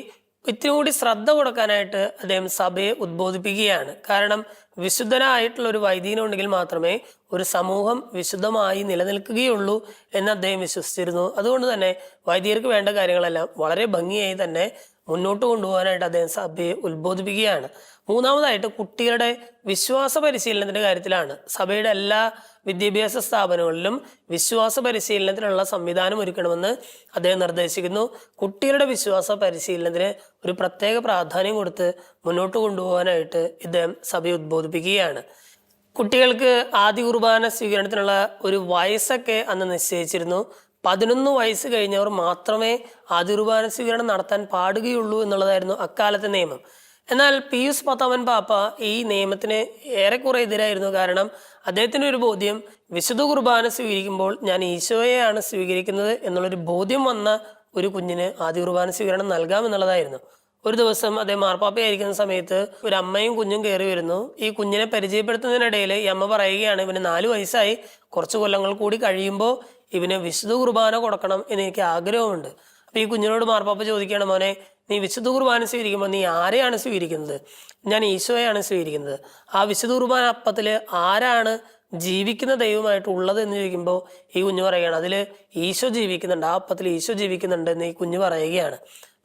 ഇത്തിരി കൂടി ശ്രദ്ധ കൊടുക്കാനായിട്ട് അദ്ദേഹം സഭയെ ഉദ്ബോധിപ്പിക്കുകയാണ്. കാരണം വിശുദ്ധനായിട്ടുള്ള ഒരു വൈദികനുണ്ടെങ്കിൽ മാത്രമേ ഒരു സമൂഹം വിശുദ്ധമായി നിലനിൽക്കുകയുള്ളൂ എന്ന് അദ്ദേഹം വിശ്വസിച്ചിരുന്നു. അതുകൊണ്ട് തന്നെ വൈദികർക്ക് വേണ്ട കാര്യങ്ങളെല്ലാം വളരെ ഭംഗിയായി തന്നെ മുന്നോട്ട് കൊണ്ടുപോകാനായിട്ട് അദ്ദേഹം സഭയെ ഉത്ബോധിപ്പിക്കുകയാണ്. മൂന്നാമതായിട്ട് കുട്ടികളുടെ വിശ്വാസ പരിശീലനത്തിന്റെ കാര്യത്തിലാണ്. സഭയുടെ എല്ലാ വിദ്യാഭ്യാസ സ്ഥാപനങ്ങളിലും വിശ്വാസ പരിശീലനത്തിനുള്ള സംവിധാനം ഒരുക്കണമെന്ന് അദ്ദേഹം നിർദ്ദേശിക്കുന്നു. കുട്ടികളുടെ വിശ്വാസ പരിശീലനത്തിന് ഒരു പ്രത്യേക പ്രാധാന്യം കൊടുത്ത് മുന്നോട്ട് കൊണ്ടുപോകാനായിട്ട് ഇദ്ദേഹം സഭയെ ഉദ്ബോധിപ്പിക്കുകയാണ് കുട്ടികൾക്ക് ആദ്യ കുർബാന സ്വീകരണത്തിനുള്ള ഒരു വയസ്സൊക്കെ അന്ന് നിശ്ചയിച്ചിരുന്നു. പതിനൊന്ന് വയസ്സ് കഴിഞ്ഞവർ മാത്രമേ ആദ്യ സ്വീകരണം നടത്താൻ പാടുകയുള്ളൂ എന്നുള്ളതായിരുന്നു അക്കാലത്തെ നിയമം. എന്നാൽ പിയൂസ് പത്താമൻ പാപ്പ ഈ നിയമത്തിന് ഏറെക്കുറെ എതിരായിരുന്നു. കാരണം അദ്ദേഹത്തിന് ഒരു ബോധ്യം വിശുദ്ധ കുർബാന സ്വീകരിക്കുമ്പോൾ ഞാൻ ഈശോയെയാണ് സ്വീകരിക്കുന്നത് എന്നുള്ളൊരു ബോധ്യം വന്ന ഒരു കുഞ്ഞിന് ആദ്യ കുർബാന സ്വീകരണം നൽകാം എന്നുള്ളതായിരുന്നു. ഒരു ദിവസം അദ്ദേഹം മാർപ്പാപ്പയായിരിക്കുന്ന സമയത്ത് ഒരു അമ്മയും കുഞ്ഞും കയറി വരുന്നു. ഈ കുഞ്ഞിനെ പരിചയപ്പെടുത്തുന്നതിനിടയിൽ ഈ അമ്മ പറയുകയാണ് ഇവന് നാല് വയസ്സായി. കുറച്ച് കൊല്ലങ്ങൾ കൂടി കഴിയുമ്പോൾ ഇവന് വിശുദ്ധ കുർബാന കൊടുക്കണം എനിക്ക് ആഗ്രഹമുണ്ട്. അപ്പൊ ഈ കുഞ്ഞിനോട് മാർപ്പാപ്പ ചോദിക്കുകയാണ് മോനെ നീ വിശുദ്ധ കുർബാന സ്വീകരിക്കുമ്പോൾ നീ ആരെയാണ് സ്വീകരിക്കുന്നത്? ഞാൻ ഈശോയാണ് സ്വീകരിക്കുന്നത്. ആ വിശുദ്ധ കുർബാന അപ്പത്തിൽ ആരാണ് ജീവിക്കുന്ന ദൈവമായിട്ട് ഉള്ളത് എന്ന് ചോദിക്കുമ്പോൾ ഈ കുഞ്ഞു പറയുകയാണ് അതിൽ ഈശോ ജീവിക്കുന്നുണ്ട് ആ അപ്പത്തിൽ ഈശോ ജീവിക്കുന്നുണ്ട് എന്ന് ഈ കുഞ്ഞു പറയുകയാണ്.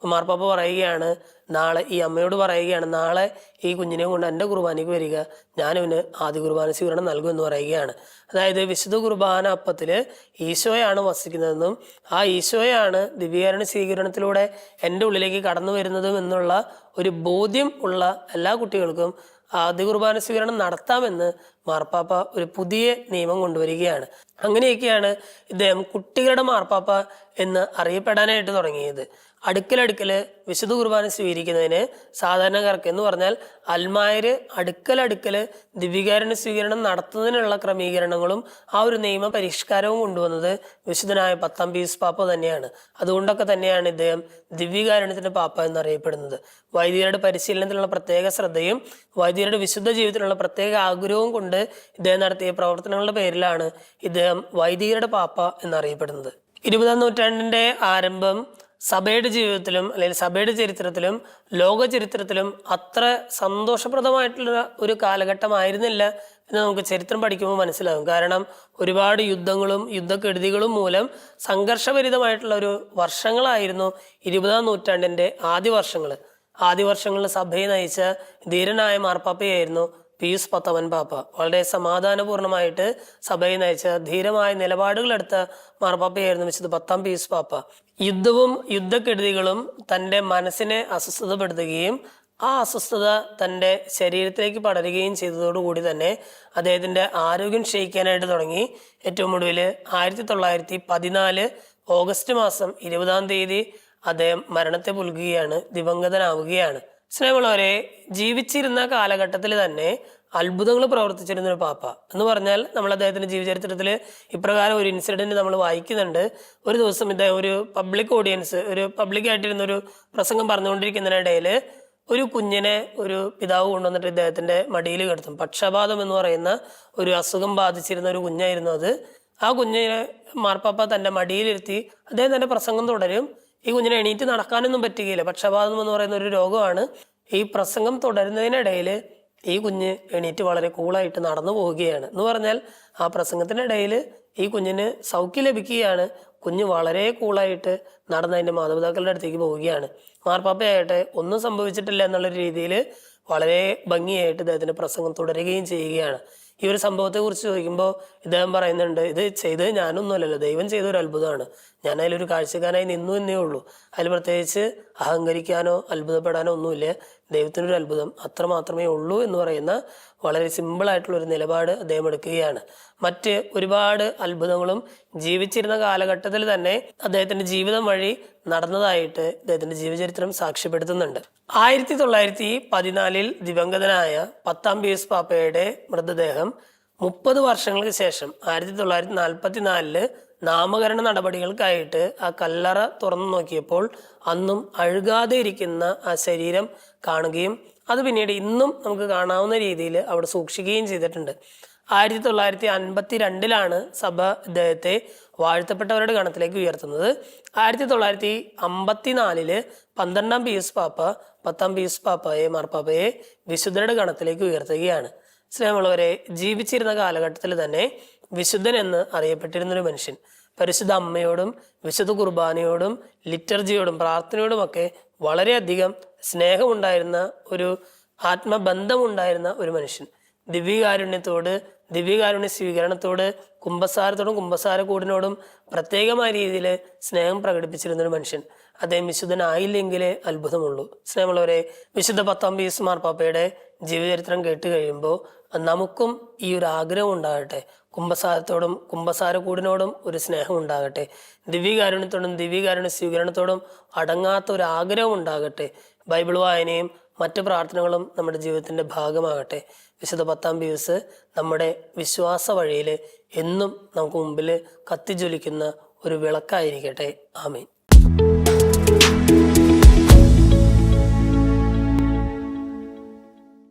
മാർപ്പാപ്പ പറയുകയാണ് നാളെ ഈ അമ്മയോട് പറയുകയാണ് നാളെ ഈ കുഞ്ഞിനെ കൊണ്ട് എന്റെ കുർബാനയ്ക്ക് വരിക. ഞാനിവന് ആദ്യ കുർബാന സ്വീകരണം നൽകുമെന്ന് പറയുകയാണ്. അതായത് വിശുദ്ധ കുർബാന അപ്പത്തിൽ ഈശോയാണ് വസിക്കുന്നതെന്നും ആ ഈശോയാണ് ദിവ്യകരണ സ്വീകരണത്തിലൂടെ എന്റെ ഉള്ളിലേക്ക് കടന്നു വരുന്നതും എന്നുള്ള ഒരു ബോധ്യം ഉള്ള എല്ലാ കുട്ടികൾക്കും ആദ്യ കുർബാന സ്വീകരണം നടത്താമെന്ന് മാർപ്പാപ്പ ഒരു പുതിയ നിയമം കൊണ്ടുവരികയാണ്. അങ്ങനെയൊക്കെയാണ് ഇദ്ദേഹം കുട്ടികളുടെ മാർപ്പാപ്പ എന്ന് അറിയപ്പെടാനായിട്ട് തുടങ്ങിയത്. അടുക്കലടുക്കൽ വിശുദ്ധ കുർബാന സ്വീകരിക്കുന്നതിന് സാധാരണക്കാർക്ക് എന്ന് പറഞ്ഞാൽ അൽമായര് അടുക്കലടുക്കൽ ദിവ്യകാരുണ്യ സ്വീകരണം നടത്തുന്നതിനുള്ള ക്രമീകരണങ്ങളും ആ ഒരു നിയമ പരിഷ്കാരവും കൊണ്ടുവന്നത് വിശുദ്ധനായ പത്താം പീസ് പാപ്പ തന്നെയാണ്. അതുകൊണ്ടൊക്കെ തന്നെയാണ് ഇദ്ദേഹം ദിവ്യകാരണത്തിന്റെ പാപ്പ എന്നറിയപ്പെടുന്നത്. വൈദികരുടെ പരിശീലനത്തിലുള്ള പ്രത്യേക ശ്രദ്ധയും വൈദികരുടെ വിശുദ്ധ ജീവിതത്തിലുള്ള പ്രത്യേക ആഗ്രഹവും കൊണ്ട് ഇദ്ദേഹം നടത്തിയ പ്രവർത്തനങ്ങളുടെ പേരിലാണ് ഇദ്ദേഹം വൈദികരുടെ പാപ്പ എന്നറിയപ്പെടുന്നത്. ഇരുപതാം നൂറ്റാണ്ടിന്റെ ആരംഭം സഭയുടെ ജീവിതത്തിലും അല്ലെങ്കിൽ സഭയുടെ ചരിത്രത്തിലും ലോക ചരിത്രത്തിലും അത്ര സന്തോഷപ്രദമായിട്ടുള്ള ഒരു കാലഘട്ടമായിരുന്നില്ല എന്ന് നമുക്ക് ചരിത്രം പഠിക്കുമ്പോൾ മനസ്സിലാകും. കാരണം ഒരുപാട് യുദ്ധങ്ങളും യുദ്ധക്കെടുതികളും മൂലം സംഘർഷഭരിതമായിട്ടുള്ള ഒരു വർഷങ്ങളായിരുന്നു ഇരുപതാം നൂറ്റാണ്ടിന്റെ ആദ്യ വർഷങ്ങൾ ആദ്യ വർഷങ്ങളിൽ സഭയെ നയിച്ച ധീരനായ മാർപ്പാപ്പയായിരുന്നു പീയൂസ് പത്തവൻ പാപ്പ. വളരെ സമാധാനപൂർണമായിട്ട് സഭയെ നയിച്ച ധീരമായ നിലപാടുകളെടുത്ത മാർപ്പാപ്പയായിരുന്നു വിശുദ്ധ പത്താം പീയൂസ് പാപ്പ. യുദ്ധവും യുദ്ധക്കെടുതികളും തന്റെ മനസ്സിനെ അസ്വസ്ഥതപ്പെടുത്തുകയും ആ അസ്വസ്ഥത തന്റെ ശരീരത്തിലേക്ക് പടരുകയും ചെയ്തതോടുകൂടി തന്നെ അദ്ദേഹത്തിന്റെ ആരോഗ്യം ക്ഷയിക്കാനായിട്ട് തുടങ്ങി. ഏറ്റവും ഒടുവിൽ ആയിരത്തി തൊള്ളായിരത്തി പതിനാല് ഓഗസ്റ്റ് മാസം ഇരുപതാം തീയതി അദ്ദേഹം മരണത്തെ പുൽകുകയാണ് ദിവംഗതനാവുകയാണ്. സ്നേഹമുള്ളവരെ ജീവിച്ചിരുന്ന കാലഘട്ടത്തിൽ തന്നെ അത്ഭുതങ്ങൾ പ്രവർത്തിച്ചിരുന്ന ഒരു പാപ്പ എന്ന് പറഞ്ഞാൽ നമ്മൾ അദ്ദേഹത്തിന്റെ ജീവചരിത്രത്തിൽ ഇപ്രകാരം ഒരു ഇൻസിഡന്റ് നമ്മൾ വായിക്കുന്നുണ്ട്. ഒരു ദിവസം ഇദ്ദേഹം ഒരു പബ്ലിക് ഓഡിയൻസ് ഒരു പബ്ലിക് ആയിട്ടിരുന്ന ഒരു പ്രസംഗം പറഞ്ഞുകൊണ്ടിരിക്കുന്നതിനിടയിൽ ഒരു കുഞ്ഞിനെ ഒരു പിതാവ് കൊണ്ടുവന്നിട്ട് ഇദ്ദേഹത്തിന്റെ മടിയിൽ കിടത്തും. പക്ഷപാതം എന്ന് പറയുന്ന ഒരു അസുഖം ബാധിച്ചിരുന്ന ഒരു കുഞ്ഞായിരുന്നു അത്. ആ കുഞ്ഞിനെ മാർപ്പാപ്പ തന്റെ മടിയിലിരുത്തി അദ്ദേഹം തന്റെ പ്രസംഗം തുടരും. ഈ കുഞ്ഞിനെ എണീറ്റ് നടക്കാനൊന്നും പറ്റുകയില്ല. പക്ഷപാതം എന്ന് പറയുന്ന ഒരു രോഗമാണ്. ഈ പ്രസംഗം തുടരുന്നതിനിടയിൽ ഈ കുഞ്ഞ് എണീറ്റ് വളരെ കൂളായിട്ട് നടന്നു പോവുകയാണ്. എന്ന് പറഞ്ഞാൽ ആ പ്രസംഗത്തിനിടയിൽ ഈ കുഞ്ഞിന് സൗഖ്യം ലഭിക്കുകയാണ്. കുഞ്ഞ് വളരെ കൂളായിട്ട് നടന്ന് അതിന്റെ മാതാപിതാക്കളുടെ അടുത്തേക്ക് പോവുകയാണ്. മാർപ്പാപ്പയായിട്ട് ഒന്നും സംഭവിച്ചിട്ടില്ല എന്നുള്ള രീതിയിൽ വളരെ ഭംഗിയായിട്ട് ഇദ്ദേഹത്തിന്റെ പ്രസംഗം തുടരുകയും ചെയ്യുകയാണ്. ഈ ഒരു സംഭവത്തെക്കുറിച്ച് ചോദിക്കുമ്പോൾ ഇദ്ദേഹം പറയുന്നുണ്ട് ഇത് ചെയ്തത് ഞാനൊന്നുമല്ലല്ലോ ദൈവം ചെയ്ത ഒരു അത്ഭുതമാണ്. ഞാൻ അതിലൊരു കാഴ്ചക്കാരനായി നിന്നു എന്നേ ഉള്ളൂ. അതിൽ പ്രത്യേകിച്ച് അഹങ്കരിക്കാനോ അത്ഭുതപ്പെടാനോ ഒന്നുമില്ല. ദൈവത്തിനൊരു അത്ഭുതം അത്ര മാത്രമേ ഉള്ളൂ എന്ന് പറയുന്ന വളരെ സിമ്പിളായിട്ടുള്ള ഒരു നിലപാട് അദ്ദേഹം എടുക്കുകയാണ്. മറ്റ് ഒരുപാട് അത്ഭുതങ്ങളും ജീവിച്ചിരുന്ന കാലഘട്ടത്തിൽ തന്നെ അദ്ദേഹത്തിന്റെ ജീവിതം വഴി നടന്നതായിട്ട് അദ്ദേഹത്തിന്റെ ജീവചരിത്രം സാക്ഷ്യപ്പെടുത്തുന്നുണ്ട്. ആയിരത്തി തൊള്ളായിരത്തി പതിനാലിൽ ദിവംഗതനായ പത്താം പി എസ് പാപ്പയുടെ മൃതദേഹം മുപ്പത് വർഷങ്ങൾക്ക് ശേഷം ആയിരത്തി തൊള്ളായിരത്തി നാൽപ്പത്തി നാലിൽ നാമകരണ നടപടികൾക്കായിട്ട് ആ കല്ലറ തുറന്നു നോക്കിയപ്പോൾ അന്നും അഴുകാതെ ഇരിക്കുന്ന ആ ശരീരം കാണുകയും അത് പിന്നീട് ഇന്നും നമുക്ക് കാണാവുന്ന രീതിയിൽ അവിടെ സൂക്ഷിക്കുകയും ചെയ്തിട്ടുണ്ട്. ആയിരത്തി തൊള്ളായിരത്തി അൻപത്തി രണ്ടിലാണ് സഭ ഇദ്ദേഹത്തെ വാഴ്ത്തപ്പെട്ടവരുടെ ഗണത്തിലേക്ക് ഉയർത്തുന്നത്. ആയിരത്തി തൊള്ളായിരത്തി അമ്പത്തിനാലിൽ പന്ത്രണ്ടാം പി എസ് പാപ്പ പത്താം പി എസ് പാപ്പയെ മാർപ്പാപ്പയെ വിശുദ്ധരുടെ ഗണത്തിലേക്ക് ഉയർത്തുകയാണ്. സ്നേഹമുള്ളവരെ ജീവിച്ചിരുന്ന കാലഘട്ടത്തിൽ തന്നെ വിശുദ്ധൻ എന്ന് അറിയപ്പെട്ടിരുന്നൊരു മനുഷ്യൻ. പരിശുദ്ധ അമ്മയോടും വിശുദ്ധ കുർബാനയോടും ലിറ്റർജിയോടും പ്രാർത്ഥനയോടുമൊക്കെ വളരെയധികം സ്നേഹമുണ്ടായിരുന്ന ഒരു ആത്മബന്ധമുണ്ടായിരുന്ന ഒരു മനുഷ്യൻ. ദിവ്യകാരുണ്യത്തോട് ദിവ്യകാരുണ്യ സ്വീകരണത്തോട് കുംഭസാരത്തോടും കുംഭസാര കൂടിനോടും പ്രത്യേകമായ രീതിയിൽ സ്നേഹം പ്രകടിപ്പിച്ചിരുന്ന ഒരു മനുഷ്യൻ. അദ്ദേഹം വിശുദ്ധനായില്ലെങ്കിലേ അത്ഭുതമുള്ളൂ. സ്നേഹമുള്ളവരെ വിശുദ്ധ പത്താം പീസ് മാർപ്പാപ്പയുടെ ജീവചരിത്രം കേട്ട് കഴിയുമ്പോൾ നമുക്കും ഈ ഒരു ആഗ്രഹം ഉണ്ടാകട്ടെ. കുംഭസാരത്തോടും കുംഭസാരകൂടിനോടും ഒരു സ്നേഹം ഉണ്ടാകട്ടെ. ദിവ്യകാരുണ്യത്തോടും ദിവ്യകാരുണ്യ സ്വീകരണത്തോടും അടങ്ങാത്ത ഒരു ആഗ്രഹം ഉണ്ടാകട്ടെ. ബൈബിൾ വായനയും മറ്റു പ്രാർത്ഥനകളും നമ്മുടെ ജീവിതത്തിന്റെ ഭാഗമാകട്ടെ. വിശുദ്ധ പത്താം ദിവസ് നമ്മുടെ വിശ്വാസ വഴിയിൽ എന്നും നമുക്ക് മുമ്പിൽ കത്തിജ്വലിക്കുന്ന ഒരു വിളക്കായിരിക്കട്ടെ. ആമീൻ.